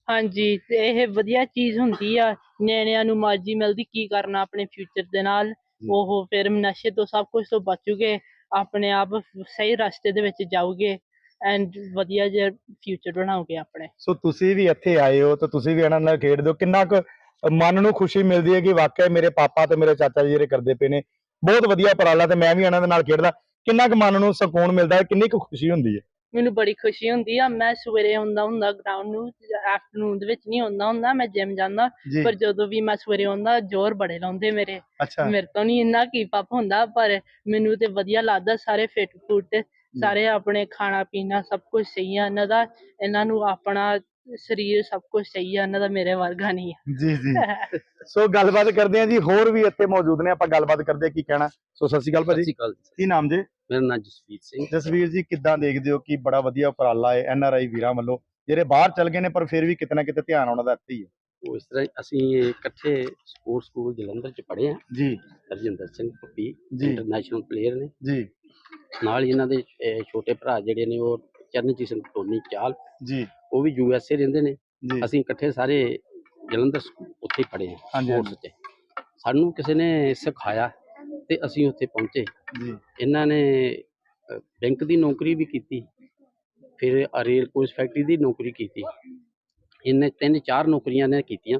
ਹਾਂਜੀ ਤੇ ਇਹ ਵਧੀਆ ਚੀਜ਼ ਹੁੰਦੀ ਆ ਨਿਆਣਿਆਂ ਨੂੰ ਮਰਜ਼ੀ ਮਿਲਦੀ ਕੀ ਕਰਨਾ ਆਪਣੇ ਫਿਊਚਰ ਦੇ ਨਾਲ। ਉਹ ਫਿਰ ਨਸ਼ੇ ਤੋਂ ਸਭ ਕੁਝ ਤੋਂ ਬਚੂਗੇ ਆਪਣੇ ਆਪ ਸਹੀ ਰਸਤੇ ਦੇ ਵਿੱਚ ਜਾਊਗੇ ਐਂਡ ਵਧੀਆ ਜਿਹਾ ਫਿਊਚਰ ਬਣਾਓਗੇ ਆਪਣੇ। ਸੋ ਤੁਸੀਂ ਵੀ ਇੱਥੇ ਆਏ ਹੋ ਤਾਂ ਤੁਸੀਂ ਵੀ ਇਹਨਾਂ ਨਾਲ ਖੇਡਦੇ ਹੋ। ਕਿੰਨਾ ਕੁ ਮਨ ਨੂੰ ਖੁਸ਼ੀ ਮਿਲਦੀ ਹੈ ਕਿ ਵਾਕਿਆ ਮੇਰੇ ਪਾਪਾ ਤੇ ਮੇਰੇ ਚਾਚਾ ਜੀ ਜਿਹੜੇ ਕਰਦੇ ਪਏ ਨੇ ਬਹੁਤ ਵਧੀਆ ਉਪਰਾਲਾ ਤੇ ਮੈਂ ਵੀ ਇਹਨਾਂ ਦੇ ਨਾਲ ਖੇਡਦਾ। ਕਿੰਨਾ ਕੁ ਮਨ ਨੂੰ ਸਕੂਨ ਮਿਲਦਾ ਹੈ ਕਿੰਨੀ ਕੁ ਖੁਸ਼ੀ ਹੁੰਦੀ ਹੈ? ਮੈਨੂੰ ਬੜੀ ਖੁਸ਼ੀ ਹੁੰਦੀ ਆ ਮੈਂ ਸਵੇਰੇ ਹੁੰਦਾ ਹੁੰਦਾ ਗਰਾਊਂਡ ਨੂੰ ਆਫਟਰਨੂਨ ਦੇ ਵਿੱਚ ਨਹੀਂ ਹੁੰਦਾ ਹੁੰਦਾ ਮੈਂ ਜਿਮ ਜਾਂਦਾ ਜੀ। ਪਰ ਜਦੋਂ ਵੀ ਮੈਂ ਸਵੇਰੇ ਹੁੰਦਾ ਜ਼ੋਰ ਬੜੇ ਲਾਉਂਦੇ ਮੇਰੇ। ਅੱਛਾ। ਮੇਰੇ ਤੋਂ ਨਹੀਂ ਇੰਨਾ ਕੀਪ ਅਪ ਹੁੰਦਾ ਪਰ ਮੈਨੂੰ ਤੇ ਵਧੀਆ ਲੱਗਦਾ ਸਾਰੇ ਫਿਟ ਫੁੱਟ ਸਾਰੇ ਆਪਣੇ ਖਾਣਾ ਪੀਣਾ ਸਭ ਕੁਝ ਸਹੀ ਆ ਇਹਨਾਂ ਦਾ ਇਹਨਾਂ ਨੂੰ ਆਪਣਾ ਸਰੀਰ ਸਭ ਕੁਝ ਸਹੀ ਆ ਇਹਨਾਂ ਦਾ ਮੇਰੇ ਵਰਗਾ ਨਹੀਂ ਜੀ ਜੀ। ਆ (laughs) ਸੋ ਗੱਲਬਾਤ ਕਰਦੇ ਹਾਂ ਜੀ ਹੋਰ ਵੀ ਇੱਥੇ ਮੌਜੂਦ ਨੇ ਆਪਾਂ ਗੱਲਬਾਤ ਕਰਦੇ ਹਾਂ ਕੀ ਕਹਿਣਾ। ਸੋ ਸਤਿ ਸ਼੍ਰੀ ਅਕਾਲ ਸਤਿ ਭਾਜੀ ਸ਼੍ਰੀ ਅਕਾਲ ਜੀ। ਕੀ ਨਾਮ ਜੇ? ਮੇਰਾ ਨਾਮ ਜਸਵੀਰ ਸਿੰਘ। ਜਸਵੀਰ ਜੀ ਕਿੱਦਾਂ ਦੇਖਦੇ ਹੋ ਕਿ ਬੜਾ ਵਧੀਆ ਉਪਰਾਲਾ ਹੈ ਐਨ ਆਰ ਆਈ ਵੀਰਾਂ ਵੱਲੋਂ? ਜਿਹੜੇ ਬਾਹਰ ਚਲ ਗਏ ਨੇ ਪਰ ਫਿਰ ਵੀ ਕਿਤੇ ਨਾ ਕਿਤੇ ਧਿਆਨ ਉਹਨਾਂ ਦਾ ਇੱਥੇ ਹੀ ਹੈ। ਉਹ ਇਸ ਤਰ੍ਹਾਂ ਅਸੀਂ ਇਕੱਠੇ ਸਪੋਰਟਸ ਸਕੂਲ ਜਲੰਧਰ ਚ ਪੜ੍ਹੇ ਆ ਜੀ। ਹਰਜਿੰਦਰ ਸਿੰਘ ਪੱਪੀ ਜੀ। ਇੰਟਰਨੈਸ਼ਨਲ ਪਲੇਅਰ ਨੇ। ਜੀ। ਨਾਲ ਹੀ ਇਹਨਾਂ ਦੇ ਛੋਟੇ ਭਰਾ ਜਿਹੜੇ ਨੇ ਉਹ ਚਰਨਜੀਤ ਸਿੰਘ ਟੋਨੀ ਚਾਲ ਜੀ। ਉਹ ਵੀ ਯੂ ਐਸ ਏ ਰਹਿੰਦੇ ਨੇ। ਅਸੀਂ ਇਕੱਠੇ ਸਾਰੇ ਜਲੰਧਰ ਉੱਥੇ ਹੀ ਪੜ੍ਹੇ ਹਾਂਜੀ, sports 'ਚ। ਸਾਨੂੰ ਕਿਸੇ ਨੇ ਸਿਖਾਇਆ ਤੇ ਅਸੀਂ ਉੱਥੇ ਪਹੁੰਚੇ। ਜੀ। ਇਹਨਾਂ ਨੇ ਬੈਂਕ ਦੀ ਨੌਕਰੀ ਵੀ ਕੀਤੀ ਫਿਰ ਰੇਲ ਕੋਚ ਫੈਕਟਰੀ ਦੀ ਨੌਕਰੀ ਕੀਤੀ। ਇਹਨੇ ਤਿੰਨ ਚਾਰ ਨੌਕਰੀਆਂ ਨੇ ਕੀਤੀਆਂ।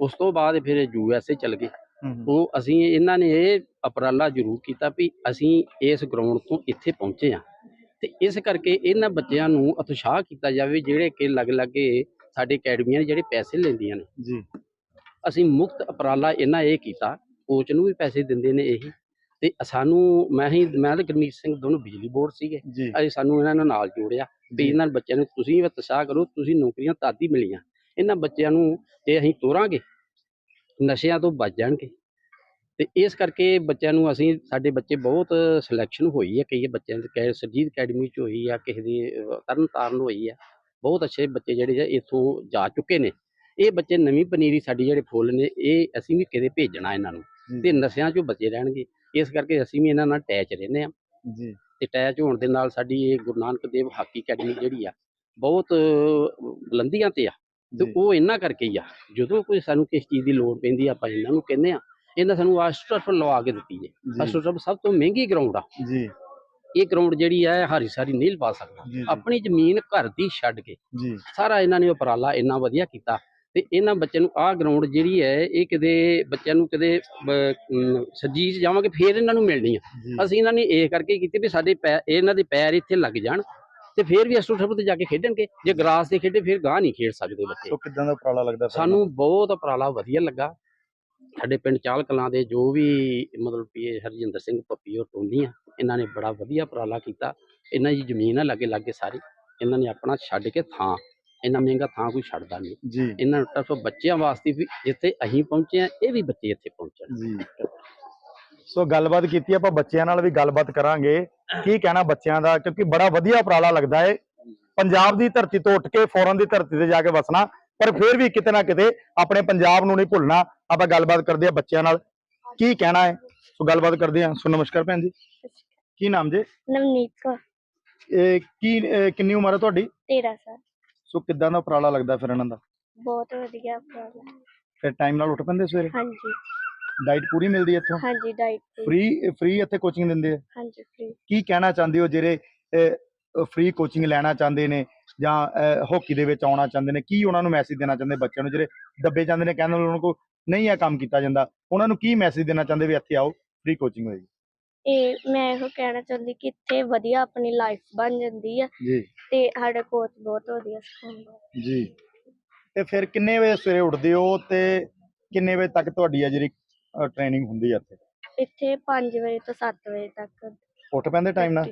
ਉਸ ਤੋਂ ਬਾਅਦ ਫਿਰ ਯੂ ਐਸ ਏ ਚਲ ਗਏ। ਹੂੰ, ਹੂੰ, ਉਹ ਅਸੀਂ ਇਹਨਾਂ ਨੇ ਇਹ ਉਪਰਾਲਾ ਜ਼ਰੂਰ ਕੀਤਾ ਵੀ ਅਸੀਂ ਇਸ ਗਰਾਊਂਡ ਤੋਂ ਇੱਥੇ ਪਹੁੰਚੇ ਆ ਤੇ ਇਸ ਕਰਕੇ ਇਹਨਾਂ ਬੱਚਿਆਂ ਨੂੰ ਉਤਸ਼ਾਹ ਕੀਤਾ ਜਾਵੇ ਜਿਹੜੇ ਕਿ ਲੱਗ ਲੱਗੇ ਸਾਡੇ ਅਕੈਡਮੀਆਂ ਜਿਹੜੇ ਪੈਸੇ ਲੈਂਦੀਆਂ ਨੇ। ਜੀ। ਅਸੀਂ ਮੁਫਤ ਉਪਰਾਲਾ ਇਹਨਾਂ ਇਹ ਕੀਤਾ ਕੋਚ ਨੂੰ ਵੀ ਪੈਸੇ ਦਿੰਦੇ ਨੇ ਇਹੀ। ਤੇ ਸਾਨੂੰ ਮੈਂ ਹੀ ਮੈਂ ਤੇ ਗੁਰਮੀਤ ਸਿੰਘ ਦੋਨੋਂ ਬਿਜਲੀ ਬੋਰਡ ਸੀਗੇ। ਅਸੀਂ ਸਾਨੂੰ ਇਹਨਾਂ ਨੇ ਨਾਲ ਜੋੜਿਆ ਵੀ ਇਹਨਾਂ ਬੱਚਿਆਂ ਨੂੰ ਤੁਸੀਂ ਵੀ ਉਤਸ਼ਾਹ ਕਰੋ ਤੁਸੀਂ ਨੌਕਰੀਆਂ ਤਦ ਮਿਲੀਆਂ। ਇਹਨਾਂ ਬੱਚਿਆਂ ਨੂੰ ਜੇ ਅਸੀਂ ਤੋਰਾਂਗੇ ਨਸ਼ਿਆਂ ਤੋਂ ਬਚ ਜਾਣਗੇ। ਤੇ ਇਸ ਕਰਕੇ ਬੱਚਿਆਂ ਨੂੰ ਅਸੀਂ ਸਾਡੇ ਬੱਚੇ ਬਹੁਤ ਸਿਲੈਕਸ਼ਨ ਹੋਈ ਹੈ ਕਈ ਬੱਚਿਆਂ ਦੀ ਕੈ ਸਰਜੀਤ ਅਕੈਡਮੀ ਚ ਹੋਈ ਆ ਕਿਸੇ ਦੀ ਤਰਨ ਤਾਰਨ ਹੋਈ ਆ। ਬਹੁਤ ਅੱਛੇ ਬੱਚੇ ਜਿਹੜੇ ਆ ਇੱਥੋਂ ਜਾ ਚੁੱਕੇ ਨੇ। ਇਹ ਬੱਚੇ ਨਵੀਂ ਪਨੀਰੀ ਸਾਡੀ ਜਿਹੜੇ ਫੁੱਲ ਨੇ ਇਹ ਅਸੀਂ ਵੀ ਕਿਤੇ ਭੇਜਣਾ ਇਹਨਾਂ ਨੂੰ ਤੇ ਨਸ਼ਿਆਂ ਚੋਂ ਬਚੇ ਰਹਿਣਗੇ। ਇਸ ਕਰਕੇ ਅਸੀਂ ਵੀ ਇਹਨਾਂ ਨਾਲ ਅਟੈਚ ਰਹਿੰਦੇ ਆ ਜੀ। ਤੇ ਅਟੈਚ ਹੋਣ ਦੇ ਨਾਲ ਸਾਡੀ ਇਹ ਗੁਰੂ ਨਾਨਕ ਦੇਵ ਹਾਕੀ ਅਕੈਡਮੀ ਜਿਹੜੀ ਆ ਬਹੁਤ ਬੁਲੰਦੀਆਂ ਤੇ ਆ। ਤੇ। ਉਹ ਇਹਨਾਂ ਕਰਕੇ ਹੀ ਆ। ਜਦੋਂ ਕੋਈ ਸਾਨੂੰ ਕਿਸ ਚੀਜ਼ ਦੀ ਲੋੜ ਪੈਂਦੀ ਆ ਆਪਾਂ ਇਹਨਾਂ ਨੂੰ ਕਹਿੰਦੇ ਆ ਇਹਨਾਂ ਸਾਨੂੰ ਆਸਟਰਫ ਲਵਾ ਕੇ ਦਿੱਤੀ ਹੈ। ਜੀ। ਆਸਟਰਫ ਸਭ ਤੋਂ ਮਹਿੰਗੀ ਗਰਾਊਂਡ ਆ। ਜੀ। ਇਹ ਗਰਾਊਂਡ ਜਿਹੜੀ ਇਹ ਹਾਰੀ ਸਾਰੀ ਨਹੀਂ ਲਵਾ ਸਕਦਾ। ਆਪਣੀ ਜ਼ਮੀਨ ਘਰ ਦੀ ਛੱਡ ਕੇ। ਜੀ। ਸਾਰਾ ਇਹਨਾਂ ਨੇ ਉਪਰਾਲਾ ਇੰਨਾ ਵਧੀਆ ਕੀਤਾ ਤੇ ਇਹਨਾਂ ਬੱਚਿਆਂ ਨੂੰ ਆਹ ਗਰਾਊਂਡ ਜਿਹੜੀ ਹੈ ਇਹ ਕਿਤੇ ਬੱਚਿਆਂ ਨੂੰ ਕਿਤੇ ਸੱਜੀ ਚ ਜਾਵਾਂਗੇ ਫੇਰ ਇਹਨਾਂ ਨੂੰ ਮਿਲਣੀ ਆ। ਅਸੀਂ ਇਹਨਾਂ ਨੇ ਇਹ ਕਰਕੇ ਕੀਤੀ ਵੀ ਸਾਡੇ ਪੈ ਇਹਨਾਂ ਦੇ ਪੈਰ ਇੱਥੇ ਲੱਗ ਜਾਣ ਤੇ ਫੇਰ ਵੀ ਅਸਟੋ ਤੇ ਜਾ ਕੇ ਖੇਡਣਗੇ। ਜੇ ਗਰਾਸ ਤੇ ਖੇਡੇ ਫਿਰ ਗਾਂ ਨਹੀਂ ਖੇਡ ਸਕਦੇ ਬੱਚੇ। ਸੋ ਕਿਦਾਂ ਦਾ ਉਪਰਾਲਾ ਲੱਗਦਾ ਸਾਨੂੰ ਬਹੁਤ ਉਪਰਾਲਾ ਵਧੀਆ ਲੱਗਾ। ਸਾਡੇ ਪਿੰਡ ਚਾਲ ਕਲਾਂ ਦੇ ਜੋ ਵੀ ਮਤਲਬ ਇਹ ਹਰਜਿੰਦਰ ਸਿੰਘ ਪੱਪੀ ਔਰ ਟੋਨੀ ਆ ਇਹਨਾਂ ਨੇ ਬੜਾ ਵਧੀਆ ਉਪਰਾਲਾ ਕੀਤਾ। ਇਹਨਾਂ ਦੀ ਜ਼ਮੀਨ ਆ ਲਾਗੇ ਲਾਗੇ ਸਾਰੀ। ਇਹਨਾਂ ਨੇ ਆਪਣਾ ਛੱਡ ਕੇ ਥਾਂ ਇੰਨਾ ਮਹਿੰਗਾ ਥਾਂ ਕੋਈ ਛੱਡਦਾ ਨਹੀਂ। ਇਹਨਾਂ ਨੂੰ ਟਰਫ ਬੱਚਿਆਂ ਵਾਸਤੇ ਵੀ ਜਿੱਥੇ ਅਸੀਂ ਪਹੁੰਚੇ ਆ ਇਹ ਵੀ ਬੱਚੇ ਇੱਥੇ ਪਹੁੰਚਣ। ਸੋ ਗੱਲਬਾਤ ਕੀਤੀ ਆਪਾਂ ਬੱਚਿਆਂ ਨਾਲ ਵੀ ਗੱਲਬਾਤ ਕਰਾਂਗੇ। ਕੀ ਕਹਿਣਾ ਬੱਚਿਆਂ ਦਾ? ਕਿਉਂਕਿ ਬੜਾ ਵਧੀਆ ਉਪਰਾਲਾ ਲੱਗਦਾ ਹੈ ਪੰਜਾਬ ਦੀ ਧਰਤੀ ਤੋਂ ਉੱਠ ਕੇ ਫੋਰਨ ਦੀ ਧਰਤੀ ਤੇ ਜਾ ਕੇ ਵਸਣਾ। ਪਰ ਫਿਰ ਵੀ ਕਿਤੇ ਨਾ ਕਿਤੇ ਆਪਣੇ ਪੰਜਾਬ ਨੂੰ ਨਹੀਂ ਭੁੱਲਣਾ ਆਪਾਂ ਗੱਲਬਾਤ ਕਰਦੇ ਆ ਬੱਚਿਆਂ ਨਾਲ। ਕੀ ਕਹਿਣਾ ਹੈ? ਸੋ ਗੱਲਬਾਤ ਕਰਦੇ ਆ ਸੋ ਨਮਸਕਾਰ ਭੈਣ ਜੀ। ਕੀ ਨਾਮ ਜੀ? ਨਵਨੀਤ ਕੌਰ। ਇਹ ਕੀ ਇਹ ਕਿੰਨੀ ਉਮਰ ਹੈ ਤੁਹਾਡੀ? 13 ਸਾਲ। ਸੋ ਕਿੱਦਾਂ ਦਾ ਉਪਰਾਲਾ ਲੱਗਦਾ ਫਿਰ ਇਹਨਾਂ ਦਾ? ਬਹੁਤ ਵਧੀਆ ਉਪਰਾਲਾ। ਫਿਰ ਟਾਈਮ ਨਾਲ ਉੱਠ ਪੈਂਦੇ ਸਵੇਰੇ? ਹਾਂਜੀ। ਡਾਈਟ ਪੂਰੀ ਮਿਲਦੀ ਹੈ ਇੱਥੋਂ? ਹਾਂਜੀ ਡਾਈਟ ਫ੍ਰੀ ਫ੍ਰੀ ਇੱਥੇ ਕੋਚਿੰਗ ਦਿੰਦੇ ਆ? ਹਾਂਜੀ ਫ੍ਰੀ ਕੀ ਕਹਿਣਾ ਚਾਹੁੰਦੇ ਹੋ ਜਿਹੜੇ ਫ੍ਰੀ ਕੋਚਿੰਗ ਲੈਣਾ ਚਾਹੁੰਦੇ ਨੇ ਜਾਂ ਹਾਕੀ ਦੇ ਵਿੱਚ ਆਉਣਾ ਚਾਹੁੰਦੇ ਨੇ ਕੀ ਉਹਨਾਂ ਨੂੰ ਮੈਸੇਜ ਦੇਣਾ ਚਾਹੁੰਦੇ ਬੱਚਿਆਂ ਨੂੰ? ਜਿਹੜੇ ਦੱਬੇ ਜਾਂਦੇ ਨੇ ਕਹਿੰਦੇ ਉਹਨਾਂ ਕੋਲ ਨਹੀਂ ਇਹ ਕੰਮ ਕੀਤਾ ਜਾਂਦਾ। ਉਹਨਾਂ ਨੂੰ ਕੀ ਮੈਸੇਜ ਦੇਣਾ ਚਾਹੁੰਦੇ ਵੀ ਇੱਥੇ ਆਓ ਫ੍ਰੀ ਕੋਚਿੰਗ ਹੋਏਗੀ? ਇਹ ਮੈਂ ਇਹੋ ਕਹਿਣਾ ਚਾਹੁੰਦੀ ਕਿ ਇੱਥੇ ਵਧੀਆ ਆਪਣੀ ਲਾਈਫ ਬਣ ਜਾਂਦੀ ਆ ਜੀ। ਤੇ ਸਾਡੇ ਕੋਚ ਬਹੁਤ ਵਧੀਆ ਸਿਖਾਉਂਦੇ। ਜੀ। ਤੇ ਫਿਰ ਕਿੰਨੇ ਵਜੇ ਸਵੇਰੇ ਉੱਠਦੇ ਹੋ ਤੇ ਕਿੰਨੇ ਵਜੇ ਤੱਕ ਤੁਹਾਡੀ ਆ ਜਿਹੜੀ ਟ੍ਰੇਨਿੰਗ ਹੁੰਦੀ ਆ ਇੱਥੇ? ਇੱਥੇ 5 ਵਜੇ ਤੋਂ 7 ਵਜੇ ਤੱਕ ਉੱਠ ਪੈਂਦੇ ਟਾਈਮ ਨਾਲ?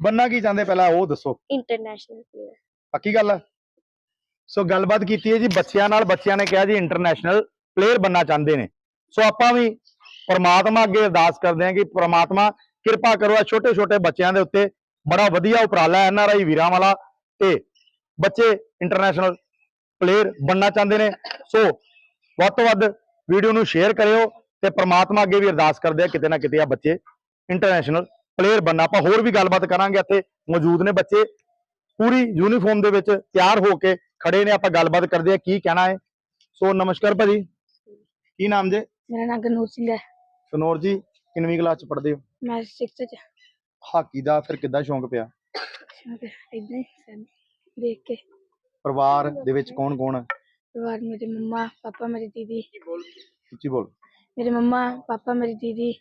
ਬੰਨਾ ਕੀ ਚਾਹੁੰਦੇ ਪਹਿਲਾਂ ਉਹ ਦੱਸੋ। ਇੰਟਰਨੈਸ਼ਨਲ ਪਲੇਅਰ ਪੱਕੀ ਗੱਲ ਆ ਸੋ ਗੱਲਬਾਤ ਕੀਤੀ ਹੈ ਜੀ ਬੱਚਿਆਂ ਨਾਲ ਬੱਚਿਆਂ ਨੇ ਕਿਹਾ ਜੀ ਇੰਟਰਨੈਸ਼ਨਲ ਪਲੇਅਰ ਬੰਨਾ ਚਾਹੁੰਦੇ ਨੇ। ਸੋ ਆਪਾਂ ਵੀ ਪ੍ਰਮਾਤਮਾ ਅੱਗੇ ਅਰਦਾਸ ਕਰਦੇ ਹਾਂ ਕਿ ਪ੍ਰਮਾਤਮਾ ਕਿਰਪਾ ਕਰੋ ਆ ਛੋਟੇ ਛੋਟੇ ਬੱਚਿਆਂ ਦੇ ਉੱਤੇ। ਬੜਾ ਵਧੀਆ ਉਪਰਾਲਾ ਐਨ ਆਰ ਆਈ ਵੀਰਾਂ ਵਾਲਾ ਤੇ ਬੱਚੇ ਇੰਟਰਨੈਸ਼ਨਲ ਪਲੇਅਰ ਬੰਨਾ ਚਾਹੁੰਦੇ ਨੇ। ਸੋ ਵੱਧ ਤੋਂ ਵੱਧ ਵੀਡੀਓ ਨੂੰ ਸ਼ੇਅਰ ਕਰਿਓ ਤੇ ਪ੍ਰਮਾਤਮਾ ਅੱਗੇ ਵੀ ਅਰਦਾਸ ਕਰਦੇ ਆ ਕਿਤੇ ਨਾ ਕਿਤੇ ਆ ਬੱਚੇ ਇੰਟਰਨੈਸ਼ਨਲ ਪਲੇਅਰ ਬੰਨਾ ਆਪਾਂ ਹੋਰ ਵੀ ਗੱਲਬਾਤ ਕਰਾਂਗੇ ਇੱਥੇ। ਮੌਜੂਦ ਨੇ ਬੱਚੇ। ਪੂਰੀ ਯੂਨੀਫਾਰਮ ਦੇ ਵਿੱਚ ਤਿਆਰ ਹੋ ਕੇ ਖੜੇ ਨੇ। ਆਪਾਂ ਗੱਲਬਾਤ ਕਰਦੇ ਆ ਕੀ ਕਹਿਣਾ ਹੈ। ਸੋ ਨਮਸਕਾਰ ਭਾਜੀ। ਕੀ ਨਾਮ ਜੇ? ਮੇਰਾ ਨਾਮ ਗਨੂਰ ਸਿੰਘ ਹੈ। ਸਨੋਰ ਜੀ ਕਿੰਨਵੀਂ ਕਲਾਸ ਚ ਪੜ੍ਹਦੇ ਹੋ? ਮੈਂ 6th ਚ। ਹਾਕੀ ਦਾ ਫਿਰ ਕਿੱਦਾਂ ਸ਼ੌਂਕ ਪਿਆ? ਇਦਾਂ ਹੀ। ਦੇਖ ਕੇ। ਪਰਿਵਾਰ ਦੇ ਵਿੱਚ ਕੌਣ ਕੌਣ ਹੈ? ਪਰਿਵਾਰ ਮੇਰੇ ਮੰਮਾ ਪਾਪਾ ਮੇਰੀ ਦੀਦੀ। ਉੱਚੀ ਬੋਲ। ਮੇਰੇ ਮੰਮਾ ਪਾਪਾ ਮੇਰੀ ਦੀਦੀ।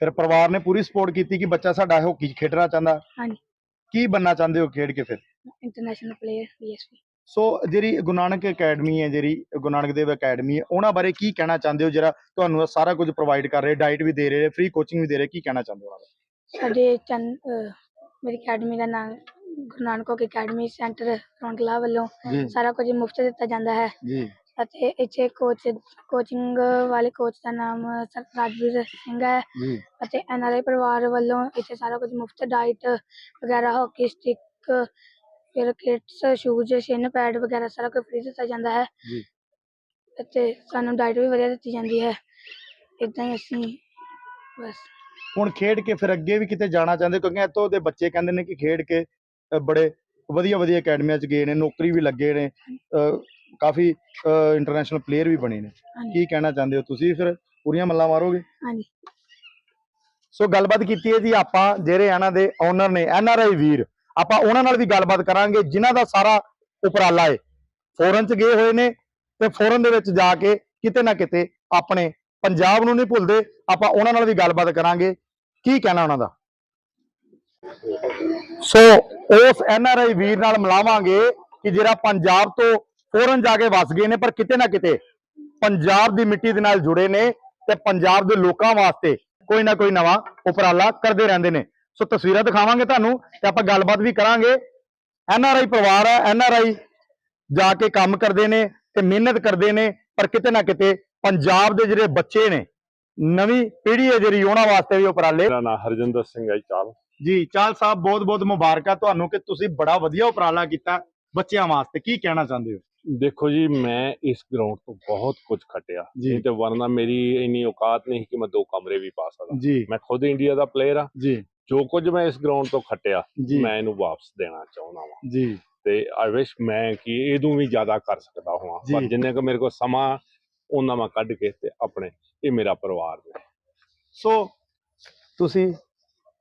ਫਿਰ ਪਰਿਵਾਰ ਨੇ ਪੂਰੀ ਸਪੋਰਟ ਕੀਤੀ ਕਿ ਬੱਚਾ ਸਾਡਾ ਹਾਕੀ ਖੇਡਣਾ ਚਾਹੁੰਦਾ। ਹਾਂਜੀ। ਕੀ ਬੰਨਾ ਚਾਹੁੰਦੇ ਹੋ ਖੇਡ ਕੇ ਫਿਰ? ਇੰਟਰਨੈਸ਼ਨਲ ਪਲੇਅਰ ਬੀਐਸਪੀ ਸੋ ਜਿਹੜੀ ਗੁਰੂ ਨਾਨਕ ਅਕੈਡਮੀ ਹੈ ਜਿਹੜੀ ਗੁਰੂ ਨਾਨਕ ਦੇਵ ਅਕੈਡਮੀ ਹੈ ਉਹਨਾਂ ਬਾਰੇ ਕੀ ਕਹਿਣਾ ਚਾਹੁੰਦੇ ਹੋ? ਜਿਹੜਾ ਤੁਹਾਨੂੰ ਇਹ ਸਾਰਾ ਕੁਝ ਪ੍ਰੋਵਾਈਡ ਕਰ ਰਹੇ ਡਾਈਟ ਵੀ ਦੇ ਰਹੇ ਫ੍ਰੀ ਕੋਚਿੰਗ ਵੀ ਦੇ ਰਹੇ ਕੀ ਕਹਿਣਾ ਚਾਹੁੰਦੇ ਹੋ ਉਹਨਾਂ ਬਾਰੇ? ਸਾਡੇ ਚੰਨ ਅਹ ਮੇਰੀ ਅਕੈਡਮੀ ਦਾ ਨਾਮ ਗੁਰੂ ਨਾਨਕ ਅਕੈਡਮੀ ਸੈਂਟਰ ਰੌਣਕਲਾ ਵੱਲੋਂ ਜੀ। ਸਾਰਾ ਕੁਝ ਮੁਫਤ ਦਿੱਤਾ ਜਾਂਦਾ ਹੈ। ਜੀ। ਅਤੇ ਇੱਥੇ ਕੋਚ ਕੋਚਿੰਗ ਵਾਲੇ ਕੋਚ ਦਾ ਨਾਮ ਸਰ ਰਾਜਵੀਰ ਸਿੰਘ ਹੈ ਜੀ। ਅਤੇ ਐਨਆਰਆਈ ਪਰਿਵਾਰ ਵੱਲੋਂ ਇੱਥੇ ਸਾਰਾ ਕੁਝ ਮੁਫਤ ਡਾਈਟ ਵਗੈਰਾ ਹਾਕੀ ਸਟਿਕ ਫਿਰ ਕਿਟਸ ਸ਼ੂਜ਼ ਸ਼ਿਨ ਪੈਡ ਵਗੈਰਾ ਸਾਰਾ ਕੁਝ ਫ੍ਰੀ ਦਿੱਤਾ ਜਾਂਦਾ ਹੈ। ਜੀ। ਅਤੇ ਸਾਨੂੰ ਡਾਈਟ ਵੀ ਵਧੀਆ ਦਿੱਤੀ ਜਾਂਦੀ ਹੈ। ਇਦਾਂ ਹੀ ਅਸੀਂ ਬਸ। ਹੁਣ ਖੇਡ ਕੇ ਫਿਰ ਅੱਗੇ ਵੀ ਕਿਤੇ ਜਾਣਾ ਚਾਹੁੰਦੇ ਕਿਉਂਕਿ ਇੱਥੋਂ ਦੇ ਬੱਚੇ ਕਹਿੰਦੇ ਨੇ ਕਿ ਖੇਡ ਕੇ ਅ, ਬੜੇ ਵਧੀਆ ਵਧੀਆ ਅਕੈਡਮੀਆਂ 'ਚ ਗਏ ਨੇ ਨੌਕਰੀ ਵੀ ਲੱਗੇ ਨੇ ਅ, ਕਾਫੀ ਇੰਟਰਨੈਸ਼ਨਲ ਪਲੇਅਰ ਵੀ ਬਣੇ ਨੇ। ਕੀ ਕਹਿਣਾ ਚਾਹੁੰਦੇ ਹੋ ਤੁਸੀਂ? ਫਿਰ ਪੂਰੀਆਂ ਮੱਲਾਂ ਮਾਰੋਗੇ? ਹਾਂਜੀ। ਸੋ ਗੱਲਬਾਤ ਕੀਤੀ ਹੈ ਜੀ ਆਪਾਂ ਜਿਹੜੇ ਇਹਨਾਂ ਦੇ ਓਨਰ ਨੇ ਐਨ ਆਰ ਆਈ ਵੀਰ। ਆਪਾਂ ਉਹਨਾਂ ਨਾਲ ਵੀ ਗੱਲਬਾਤ ਕਰਾਂਗੇ ਜਿਨ੍ਹਾਂ ਦਾ ਸਾਰਾ ਉਪਰਾਲਾ ਹੈ ਫੋਰਨ 'ਚ ਗਏ ਹੋਏ ਨੇ ਤੇ ਫੋਰਨ ਦੇ ਵਿੱਚ ਜਾ ਕੇ ਕਿਤੇ ਨਾ ਕਿਤੇ ਆਪਣੇ ਪੰਜਾਬ ਨੂੰ ਨਹੀਂ ਭੁੱਲਦੇ ਆਪਾਂ ਉਹਨਾਂ ਨਾਲ ਵੀ ਗੱਲਬਾਤ ਕਰਾਂਗੇ। ਕੀ ਕਹਿਣਾ ਉਹਨਾਂ ਦਾ? ਸੋ ਉਸ ਐਨ ਆਰ ਆਈ ਵੀਰ ਨਾਲ ਮਿਲਾਵਾਂਗੇ ਕਿ ਜਿਹੜਾ ਪੰਜਾਬ ਤੋਂ ਫੋਰਨ ਜਾ ਕੇ ਵਸ ਗਏ ਨੇ ਪਰ ਕਿਤੇ ਨਾ ਕਿਤੇ ਪੰਜਾਬ ਦੀ ਮਿੱਟੀ ਦੇ ਨਾਲ ਜੁੜੇ ਨੇ ਤੇ ਪੰਜਾਬ ਦੇ ਲੋਕਾਂ ਵਾਸਤੇ ਕੋਈ ਨਾ ਕੋਈ ਨਵਾਂ ਉਪਰਾਲਾ ਕਰਦੇ ਰਹਿੰਦੇ ਨੇ। ਸੋ ਤਸਵੀਰਾਂ ਦਿਖਾਵਾਂਗੇ ਤੁਹਾਨੂੰ ਤੇ ਆਪਾਂ ਗੱਲਬਾਤ ਵੀ ਕਰਾਂਗੇ। ਐਨ ਆਰ ਆਈ ਪਰਿਵਾਰ ਹੈ ਐਨ ਆਰ ਆਈ ਜਾ ਕੇ ਕੰਮ ਕਰਦੇ ਨੇ ਤੇ ਮਿਹਨਤ ਕਰਦੇ ਨੇ ਪਰ ਕਿਤੇ ਨਾ ਕਿਤੇ ਪੰਜਾਬ ਦੇ ਜਿਹੜੇ ਬੱਚੇ ਨੇ ਨਵੀਂ ਪੀੜ੍ਹੀ ਹੈ ਜਿਹੜੀ ਉਹਨਾਂ ਵਾਸਤੇ ਵੀ ਉਪਰਾਲੇ। ਮੇਰਾ ਨਾਮ ਹਰਜਿੰਦਰ ਸਿੰਘ ਹੈ ਚਾਲ। ਜੀ ਚਾਲ ਸਾਹਿਬ ਬਹੁਤ ਬਹੁਤ ਮੁਬਾਰਕਾਂ ਤੁਹਾਨੂੰ ਕਿ ਤੁਸੀਂ ਬੜਾ ਵਧੀਆ ਉਪਰਾਲਾ ਕੀਤਾ ਬੱਚਿਆਂ ਵਾਸਤੇ। ਕੀ ਕਹਿਣਾ ਚਾਹੁੰਦੇ ਹੋ? ਦੇਖੋ ਜੀ ਮੈਂ ਇਸ ਗਰਾਊਂਡ ਤੋਂ ਬਹੁਤ ਕੁਝ ਖੱਟਿਆ। ਨਹੀਂ ਤੇ ਵਰਨਾ ਮੇਰੀ ਇੰਨੀ ਔਕਾਤ ਨਹੀਂ ਕਿ ਮੈਂ ਦੋ ਕਮਰੇ ਵੀ ਪਾ ਸਕਦਾ ਮੈਂ ਖੁਦ ਇੰਡੀਆ ਦਾ ਪਲੇਅਰ ਆ ਜੀ। ਜੋ ਕੁਝ ਮੈਂ ਇਸ ਗਰਾਊਂਡ ਤੋਂ ਖੱਟਿਆ ਮੈਂ ਇਹਨੂੰ ਵਾਪਸ ਦੇਣਾ ਚਾਹੁੰਦਾ ਵਾਂ। ਜੀ। ਤੇ ਆਈ ਵਿਸ਼ ਮੈਂ ਕਿ ਇਹਦੋਂ ਵੀ ਜ਼ਿਆਦਾ ਕਰ ਸਕਦਾ ਹਾਂ ਪਰ। ਜਿੰਨੇ ਕੁ ਮੇਰੇ ਕੋਲ ਸਮਾਂ ਉਹਨਾਂ ਮੈਂ ਕੱਢ ਕੇ ਤੇ ਆਪਣੇ ਇਹ ਮੇਰਾ ਪਰਿਵਾਰ ਨੇ। ਸੋ ਤੁਸੀਂ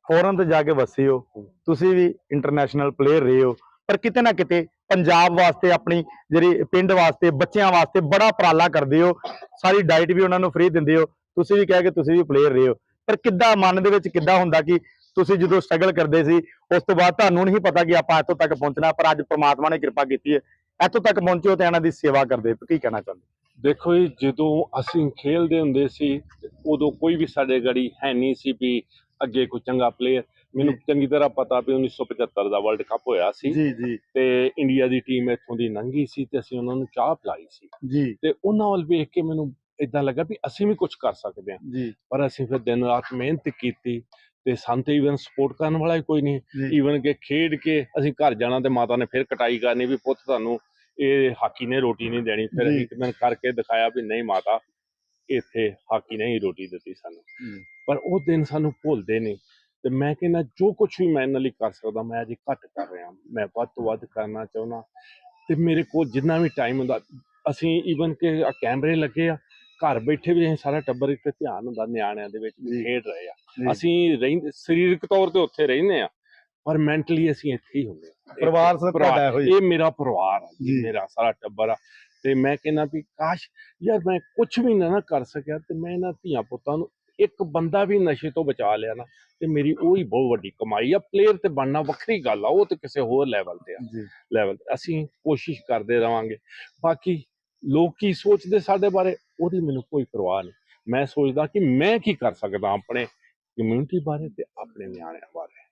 ਫੋਰਨ ਤੇ ਜਾ ਕੇ ਵਸੇ ਹੋ। ਤੁਸੀਂ ਵੀ ਇੰਟਰਨੈਸ਼ਨਲ ਪਲੇਅਰ ਰਹੇ ਹੋ। ਪਰ ਕਿਤੇ ਨਾ ਕਿਤੇ ਪੰਜਾਬ ਵਾਸਤੇ, ਆਪਣੀ ਜਿਹੜੀ ਪਿੰਡ ਵਾਸਤੇ, ਬੱਚਿਆਂ ਵਾਸਤੇ ਬੜਾ ਉਪਰਾਲਾ ਕਰਦੇ ਹੋ। ਸਾਰੀ ਡਾਈਟ ਵੀ ਉਹਨਾਂ ਨੂੰ ਫ੍ਰੀ ਦਿੰਦੇ ਹੋ। ਤੁਸੀਂ ਵੀ ਕਹਿ ਕੇ ਤੁਸੀਂ ਵੀ ਪਲੇਅਰ ਰਹੇ ਹੋ। ਪਰ ਕਿੱਦਾਂ ਮਨ ਦੇ ਵਿੱਚ ਕਿੱਦਾਂ ਹੁੰਦਾ ਕਿ ਤੁਸੀਂ ਜਦੋਂ ਸਟਰਗਲ ਕਰਦੇ ਸੀ, ਉਸ ਤੋਂ ਬਾਅਦ ਤੁਹਾਨੂੰ ਨਹੀਂ ਪਤਾ ਕਿ ਆਪਾਂ ਇੱਥੋਂ ਤੱਕ ਪਹੁੰਚਣਾ, ਪਰ ਅੱਜ ਪ੍ਰਮਾਤਮਾ ਨੇ ਕਿਰਪਾ ਕੀਤੀ ਹੈ। ਇੱਥੋਂ ਤੱਕ ਪਹੁੰਚੇ ਹੋ ਤੇ ਇਹਨਾਂ ਦੀ ਸੇਵਾ ਕਰਦੇ ਕੀ ਕਹਿਣਾ ਚਾਹੁੰਦੇ ਦੇਖੋ ਜੀ, ਜਦੋਂ ਅਸੀਂ ਖੇਲਦੇ ਹੁੰਦੇ ਸੀ, ਉਦੋਂ ਕੋਈ ਵੀ ਸਾਡੇ ਗੜੀ ਹੈ ਨਹੀਂ ਸੀ ਵੀ ਅੱਗੇ ਕੋਈ ਚੰਗਾ ਪਲੇਅਰ ਮੈਨੂੰ ਚੰਗੀ ਤਰ੍ਹਾਂ ਪਤਾ ਵੀ 1975 ਦਾ ਵਰਲਡ ਕੱਪ ਹੋਇਆ ਸੀ। ਜੀ ਜੀ। ਤੇ ਇੰਡੀਆ ਦੀ ਟੀਮ ਇੱਥੋਂ ਦੀ ਲੰਘੀ ਸੀ ਤੇ ਅਸੀਂ ਉਹਨਾਂ ਨੂੰ ਚਾਹ ਪਿਲਾਈ ਸੀ। ਜੀ। ਤੇ ਉਹਨਾਂ ਵੱਲ ਵੇਖ ਕੇ ਮੈਨੂੰ ਇਦਾਂ ਲੱਗਾ ਵੀ ਅਸੀਂ ਵੀ ਕੁਝ ਕਰ ਸਕਦੇ ਹਾਂ। ਜੀ। ਪਰ ਅਸੀਂ ਫਿਰ ਦਿਨ ਰਾਤ ਮਿਹਨਤ ਕੀਤੀ ਤੇ ਸਾਨੂੰ ਤੇ ਇਵਨ ਸਪੋਰਟ ਕਰਨ ਵਾਲਾ ਹੀ ਕੋਈ ਨਹੀਂ। ਈਵਨ ਕਿ ਖੇਡ ਕੇ ਅਸੀਂ ਘਰ ਜਾਣਾ ਤੇ ਮਾਤਾ ਨੇ ਫਿਰ ਕਟਾਈ ਕਰਨੀ ਵੀ ਪੁੱਤ ਤੁਹਾਨੂੰ ਇਹ ਹਾਕੀ ਨੇ ਰੋਟੀ ਨਹੀਂ ਦੇਣੀ। ਫਿਰ ਇੱਕ ਦਿਨ ਕਰਕੇ ਦਿਖਾਇਆ ਵੀ ਨਹੀਂ ਮਾਤਾ ਇੱਥੇ ਹਾਕੀ ਨੇ ਹੀ ਰੋਟੀ ਦਿੱਤੀ ਸਾਨੂੰ। ਪਰ ਉਹ ਦਿਨ ਸਾਨੂੰ ਭੁੱਲਦੇ ਨਹੀਂ। ਤੇ ਮੈਂ ਕਹਿੰਦਾ ਜੋ ਕੁਝ ਵੀ ਮੈਂ ਇਹਨਾਂ ਲਈ ਕਰ ਸਕਦਾ ਮੈਂ ਅਜੇ ਘੱਟ ਕਰ ਰਿਹਾ ਮੈਂ ਵੱਧ ਤੋਂ ਵੱਧ ਕਰਨਾ ਚਾਹੁੰਦਾ ਤੇ ਮੇਰੇ ਕੋਲ ਜਿੰਨਾ ਵੀ ਟਾਈਮ ਹੁੰਦਾ ਅਸੀਂ ਈਵਨ ਕਿ ਆ ਕੈਮਰੇ ਲੱਗੇ ਆ ਘਰ ਬੈਠੇ ਵੀ ਅਸੀਂ ਸਾਰਾ ਟੱਬਰ ਇੱਕ ਧਿਆਨ ਹੁੰਦਾ ਨਿਆਣਿਆਂ ਦੇ ਵਿੱਚ ਖੇਡ ਰਹੇ ਆ। ਅਸੀਂ ਰਹਿੰਦੇ ਸਰੀਰਕ ਤੌਰ ਤੇ ਉੱਥੇ ਰਹਿੰਦੇ ਆ ਪਰ ਮੈਂਟਲੀ ਅਸੀਂ ਇੱਥੇ ਹੀ ਹੁੰਦੇ ਆ ਪਰਿਵਾਰ ਸਭ ਤੁਹਾਡਾ ਇਹੋ ਹੀ। ਇਹ ਮੇਰਾ ਪਰਿਵਾਰ ਆ। ਮੇਰਾ ਸਾਰਾ ਟੱਬਰ ਆ ਤੇ ਮੈਂ ਕਹਿੰਦਾ ਵੀ ਕਾਸ਼ ਯਾਰ ਮੈਂ ਕੁਝ ਵੀ ਨਾ ਕਰ ਸਕਿਆ ਤੇ ਮੈਂ ਇਹਨਾਂ ਧੀਆਂ ਪੁੱਤਾਂ ਨੂੰ ਇੱਕ ਬੰਦਾ ਵੀ ਨਸ਼ੇ ਤੋਂ ਬਚਾ ਲਿਆ ਨਾ ਤੇ ਮੇਰੀ ਉਹ ਹੀ ਬਹੁਤ ਵੱਡੀ ਕਮਾਈ ਆ। ਪਲੇਅਰ ਤੇ ਬਣਨਾ ਵੱਖਰੀ ਗੱਲ ਆ ਉਹ ਤੇ ਕਿਸੇ ਹੋਰ ਲੈਵਲ ਤੇ ਆ। ਲੈਵਲ ਅਸੀਂ ਕੋਸ਼ਿਸ਼ ਕਰਦੇ ਰਵਾਂਗੇ। ਬਾਕੀ ਲੋਕ ਕੀ ਸੋਚਦੇ ਸਾਡੇ ਬਾਰੇ ਉਹਦੀ ਮੈਨੂੰ ਕੋਈ ਪਰਵਾਹ ਨਹੀਂ। ਮੈਂ ਸੋਚਦਾ ਕਿ ਮੈਂ ਕੀ ਕਰ ਸਕਦਾ ਆਪਣੇ ਕਮਿਊਨਿਟੀ ਬਾਰੇ ਤੇ ਆਪਣੇ ਨਿਆਣਿਆਂ ਬਾਰੇ।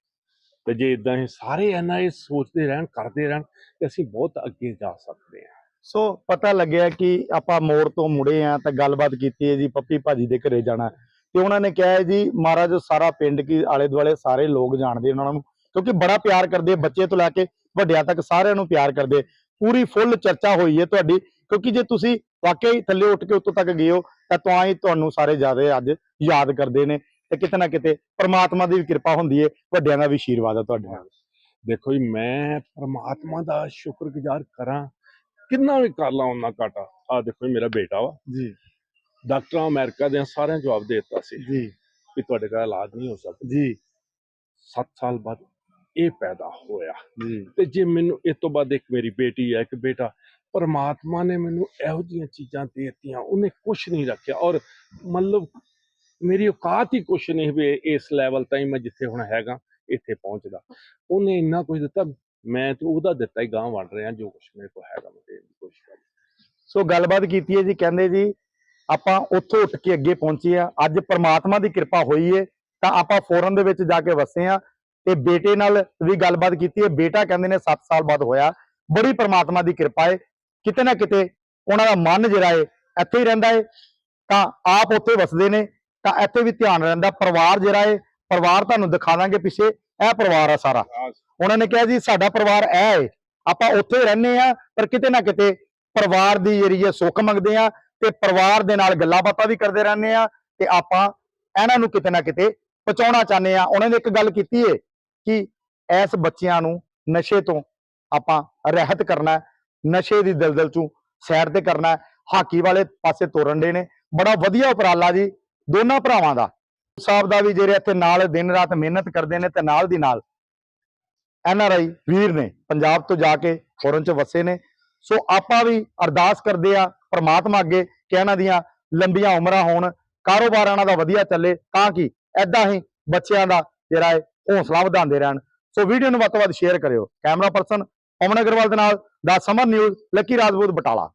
ਤੇ ਜੇ ਇਦਾਂ ਹੀ ਸਾਰੇ ਇਹ ਸੋਚਦੇ ਰਹਿਣ ਕਰਦੇ ਰਹਿਣ ਤੇ ਅਸੀਂ ਬਹੁਤ ਅੱਗੇ ਜਾ ਸਕਦੇ ਹਾਂ। ਸੋ ਪਤਾ ਲੱਗਿਆ ਕਿ ਆਪਾਂ ਮੋੜ ਤੋਂ ਮੁੜੇ ਆ ਤਾਂ ਗੱਲਬਾਤ ਕੀਤੀ ਹੈ ਜੀ ਪੱਪੀ ਭਾਜੀ ਦੇ ਘਰੇ ਜਾਣਾ। ਤੇ ਉਹਨਾਂ ਨੇ ਕਿਹਾ ਜੀ ਮਹਾਰਾਜ ਸਾਰਾ ਪਿੰਡ ਕੀ ਆਲੇ ਦੁਆਲੇ ਸਾਰੇ ਲੋਕ ਜਾਣਦੇ ਉਹਨਾਂ ਨੂੰ ਕਿਉਂਕਿ ਬੜਾ ਪਿਆਰ ਕਰਦੇ ਬੱਚੇ ਤੋਂ ਲੈ ਕੇ ਵੱਡਿਆਂ ਤੱਕ ਸਾਰਿਆਂ ਨੂੰ ਪਿਆਰ ਕਰਦੇ ਪੂਰੀ ਫੁੱਲ ਚਰਚਾ ਹੋਈ ਹੈ ਤੁਹਾਡੀ ਕਿਉਂਕਿ ਜੇ ਤੁਸੀਂ ਵਾਕਈ ਥੱਲੇ ਉੱਠ ਕੇ ਉੱਤੋਂ ਤੱਕ ਗਏ ਹੋ ਤਾਂ ਤਾਂ ਹੀ ਤੁਹਾਨੂੰ ਸਾਰੇ ਜ਼ਿਆਦਾ ਅੱਜ ਯਾਦ ਕਰਦੇ ਨੇ ਤੇ ਕਿਤੇ ਨਾ ਕਿਤੇ ਪ੍ਰਮਾਤਮਾ ਦੀ ਵੀ ਕਿਰਪਾ ਹੁੰਦੀ ਹੈ ਵੱਡਿਆਂ ਦਾ ਵੀ ਆਸ਼ੀਰਵਾਦ ਹੈ ਤੁਹਾਡੇ ਨਾਲ। ਦੇਖੋ ਜੀ ਮੈਂ ਪ੍ਰਮਾਤਮਾ ਦਾ ਸ਼ੁਕਰਗੁਜ਼ਾਰ ਕਰਾਂ ਕਿੰਨਾ ਵੀ ਕਰ ਲਾਂ ਉਹਨਾਂ ਘਾਟਾ। ਆ ਦੇਖੋ ਮੇਰਾ ਬੇਟਾ ਵਾ। ਜੀ। ਡਾਕਟਰਾਂ ਅਮਰੀਕਾ ਦੇ ਸਾਰਿਆਂ ਜਵਾਬ ਦੇ ਦਿੱਤਾ ਸੀ ਜੀ। ਵੀ ਤੁਹਾਡੇ ਦਾ ਇਲਾਜ ਨਹੀਂ ਹੋ ਸਕਦਾ। ਜੀ। 7 ਸਾਲ ਬਾਅਦ ਇਹ ਪੈਦਾ ਹੋਇਆ। ਤੇ ਜੇ ਮੈਨੂੰ ਇਸ ਤੋਂ ਬਾਅਦ ਇੱਕ ਮੇਰੀ ਬੇਟੀ ਹੈ ਇੱਕ ਬੇਟਾ ਪਰਮਾਤਮਾ ਨੇ ਮੈਨੂੰ ਇਹੋ ਜਿਹੀਆਂ ਚੀਜ਼ਾਂ ਦੇ ਦਿੱਤੀਆਂ ਉਹਨੇ ਕੁਝ ਨਹੀਂ ਰੱਖਿਆ ਔਰ ਮਤਲਬ ਮੇਰੀ ਔਕਾਤ ਹੀ ਕੁਝ ਨਹੀਂ ਵੀ ਇਸ ਲੈਵਲ ਤਾਈਂ ਮੈਂ ਜਿੱਥੇ ਹੁਣ ਹੈਗਾ ਇੱਥੇ ਪਹੁੰਚਦਾ। ਉਹਨੇ ਇੰਨਾ ਕੁਝ ਦਿੱਤਾ ਮੈਂ ਤੇ ਉਹਦਾ ਦਿੱਤਾ ਹੀ ਗਾਂ ਵੰਡ ਰਿਹਾ ਜੋ ਕੁਝ ਮੇਰੇ ਕੋਲ ਹੈਗਾ ਮੈਂ ਦੇਣ ਦੀ ਕੋਸ਼ਿਸ਼ ਕਰ ਸੋ ਗੱਲਬਾਤ ਕੀਤੀ ਹੈ ਜੀ ਕਹਿੰਦੇ ਜੀ ਆਪਾਂ ਉੱਥੋਂ ਉੱਠ ਕੇ ਅੱਗੇ ਪਹੁੰਚੇ ਆ ਅੱਜ ਪ੍ਰਮਾਤਮਾ ਦੀ ਕਿਰਪਾ ਹੋਈ ਏ, ਤਾਂ ਆਪਾਂ ਫੋਰਨ ਦੇ ਵਿੱਚ ਜਾ ਕੇ ਵਸੇ ਆ ਤੇ ਬੇਟੇ ਨਾਲ ਵੀ ਗੱਲਬਾਤ ਕੀਤੀ ਹੈ ਬੇਟਾ ਕਹਿੰਦੇ ਨੇ 7 ਸਾਲ ਬਾਅਦ ਹੋਇਆ। ਬੜੀ ਪ੍ਰਮਾਤਮਾ ਦੀ ਕਿਰਪਾ ਏ। ਕਿਤੇ ਨਾ ਕਿਤੇ ਉਹਨਾਂ ਦਾ ਮਨ ਜਿਹੜਾ ਏ, ਇੱਥੇ ਹੀ ਰਹਿੰਦਾ ਏ। ਤਾਂ ਆਪ ਉੱਥੇ ਵਸਦੇ ਨੇ। ਤਾਂ ਇੱਥੇ ਵੀ ਧਿਆਨ ਰਹਿੰਦਾ। ਪਰਿਵਾਰ ਜਿਹੜਾ ਏ, ਪਰਿਵਾਰ ਤੁਹਾਨੂੰ ਦਿਖਾ ਦਾਂਗੇ ਪਿੱਛੇ। ਇਹ ਪਰਿਵਾਰ ਆ ਸਾਰਾ। ਉਹਨਾਂ ਨੇ ਕਿਹਾ ਜੀ, ਸਾਡਾ ਪਰਿਵਾਰ ਇਹ ਏ। ਆਪਾਂ ਉੱਥੇ ਰਹਿੰਦੇ ਆ ਪਰ ਕਿਤੇ ਨਾ ਕਿਤੇ ਪਰਿਵਾਰ ਦੀ ਜਿਹੜੀ ਹੈ ਸੁੱਖ ਮੰਗਦੇ ਆ ਤੇ ਪਰਿਵਾਰ ਦੇ ਨਾਲ ਗੱਲਾਂ ਬਾਤਾਂ ਵੀ ਕਰਦੇ ਰਹਿੰਦੇ ਆ ਤੇ ਆਪਾਂ ਇਹਨਾਂ ਨੂੰ ਕਿਤੇ ਨਾ ਕਿਤੇ ਪਹੁੰਚਾਉਣਾ ਚਾਹੁੰਦੇ ਆ ਉਹਨਾਂ ਨੇ ਇੱਕ ਗੱਲ ਕੀਤੀ ਏ ਕਿ ਇਸ ਬੱਚਿਆਂ ਨੂੰ ਨਸ਼ੇ ਤੋਂ ਆਪਾਂ ਰਹਿਤ ਕਰਨਾ ਨਸ਼ੇ ਦੀ ਦਲਦਲ ਚੋਂ ਸਾਈਡ ਤੇ ਕਰਨਾ ਹਾਕੀ ਵਾਲੇ ਪਾਸੇ ਤੋਰਨ ਦੇ ਨੇ। ਬੜਾ ਵਧੀਆ ਉਪਰਾਲਾ ਜੀ, ਦੋਨਾਂ ਭਰਾਵਾਂ ਦਾ। ਸਾਹਿਬ ਦਾ ਵੀ ਜਿਹੜੇ ਇੱਥੇ ਨਾਲ ਦਿਨ ਰਾਤ ਮਿਹਨਤ ਕਰਦੇ ਨੇ ਤੇ ਨਾਲ ਦੀ ਨਾਲ ਐਨ ਆਰ ਆਈ ਵੀਰ ਨੇ ਪੰਜਾਬ ਤੋਂ ਜਾ ਕੇ ਫੋਰਨ ਚ ਵਸੇ ਨੇ। ਸੋ ਆਪਾਂ ਵੀ ਅਰਦਾਸ ਕਰਦੇ ਆ ਪ੍ਰਮਾਤਮਾ ਅੱਗੇ ਕਿ ਇਹਨਾਂ ਦੀਆਂ ਲੰਬੀਆਂ ਉਮਰਾਂ ਹੋਣ, ਕਾਰੋਬਾਰ ਇਹਨਾਂ ਦਾ ਵਧੀਆ ਚੱਲੇ ਤਾਂ ਕਿ ਐਦਾਂ ਹੀ ਬੱਚਿਆਂ ਦਾ ਜਿਹੜਾ ਹੈ ਹੌਸਲਾ ਵਧਾਉਂਦੇ ਰਹਿਣ। ਸੋ ਵੀਡੀਓ ਨੂੰ ਵੱਧ ਤੋਂ ਵੱਧ ਸ਼ੇਅਰ ਕਰਿਓ। ਕੈਮਰਾ ਪਰਸਨ ਅਮਨ ਅਗਰਵਾਲ ਦੇ ਨਾਲ ਦਾ ਸਮਰ ਨਿਊਜ਼, ਲੱਕੀ ਰਾਜਪੂਤ ਬਟਾਲਾ।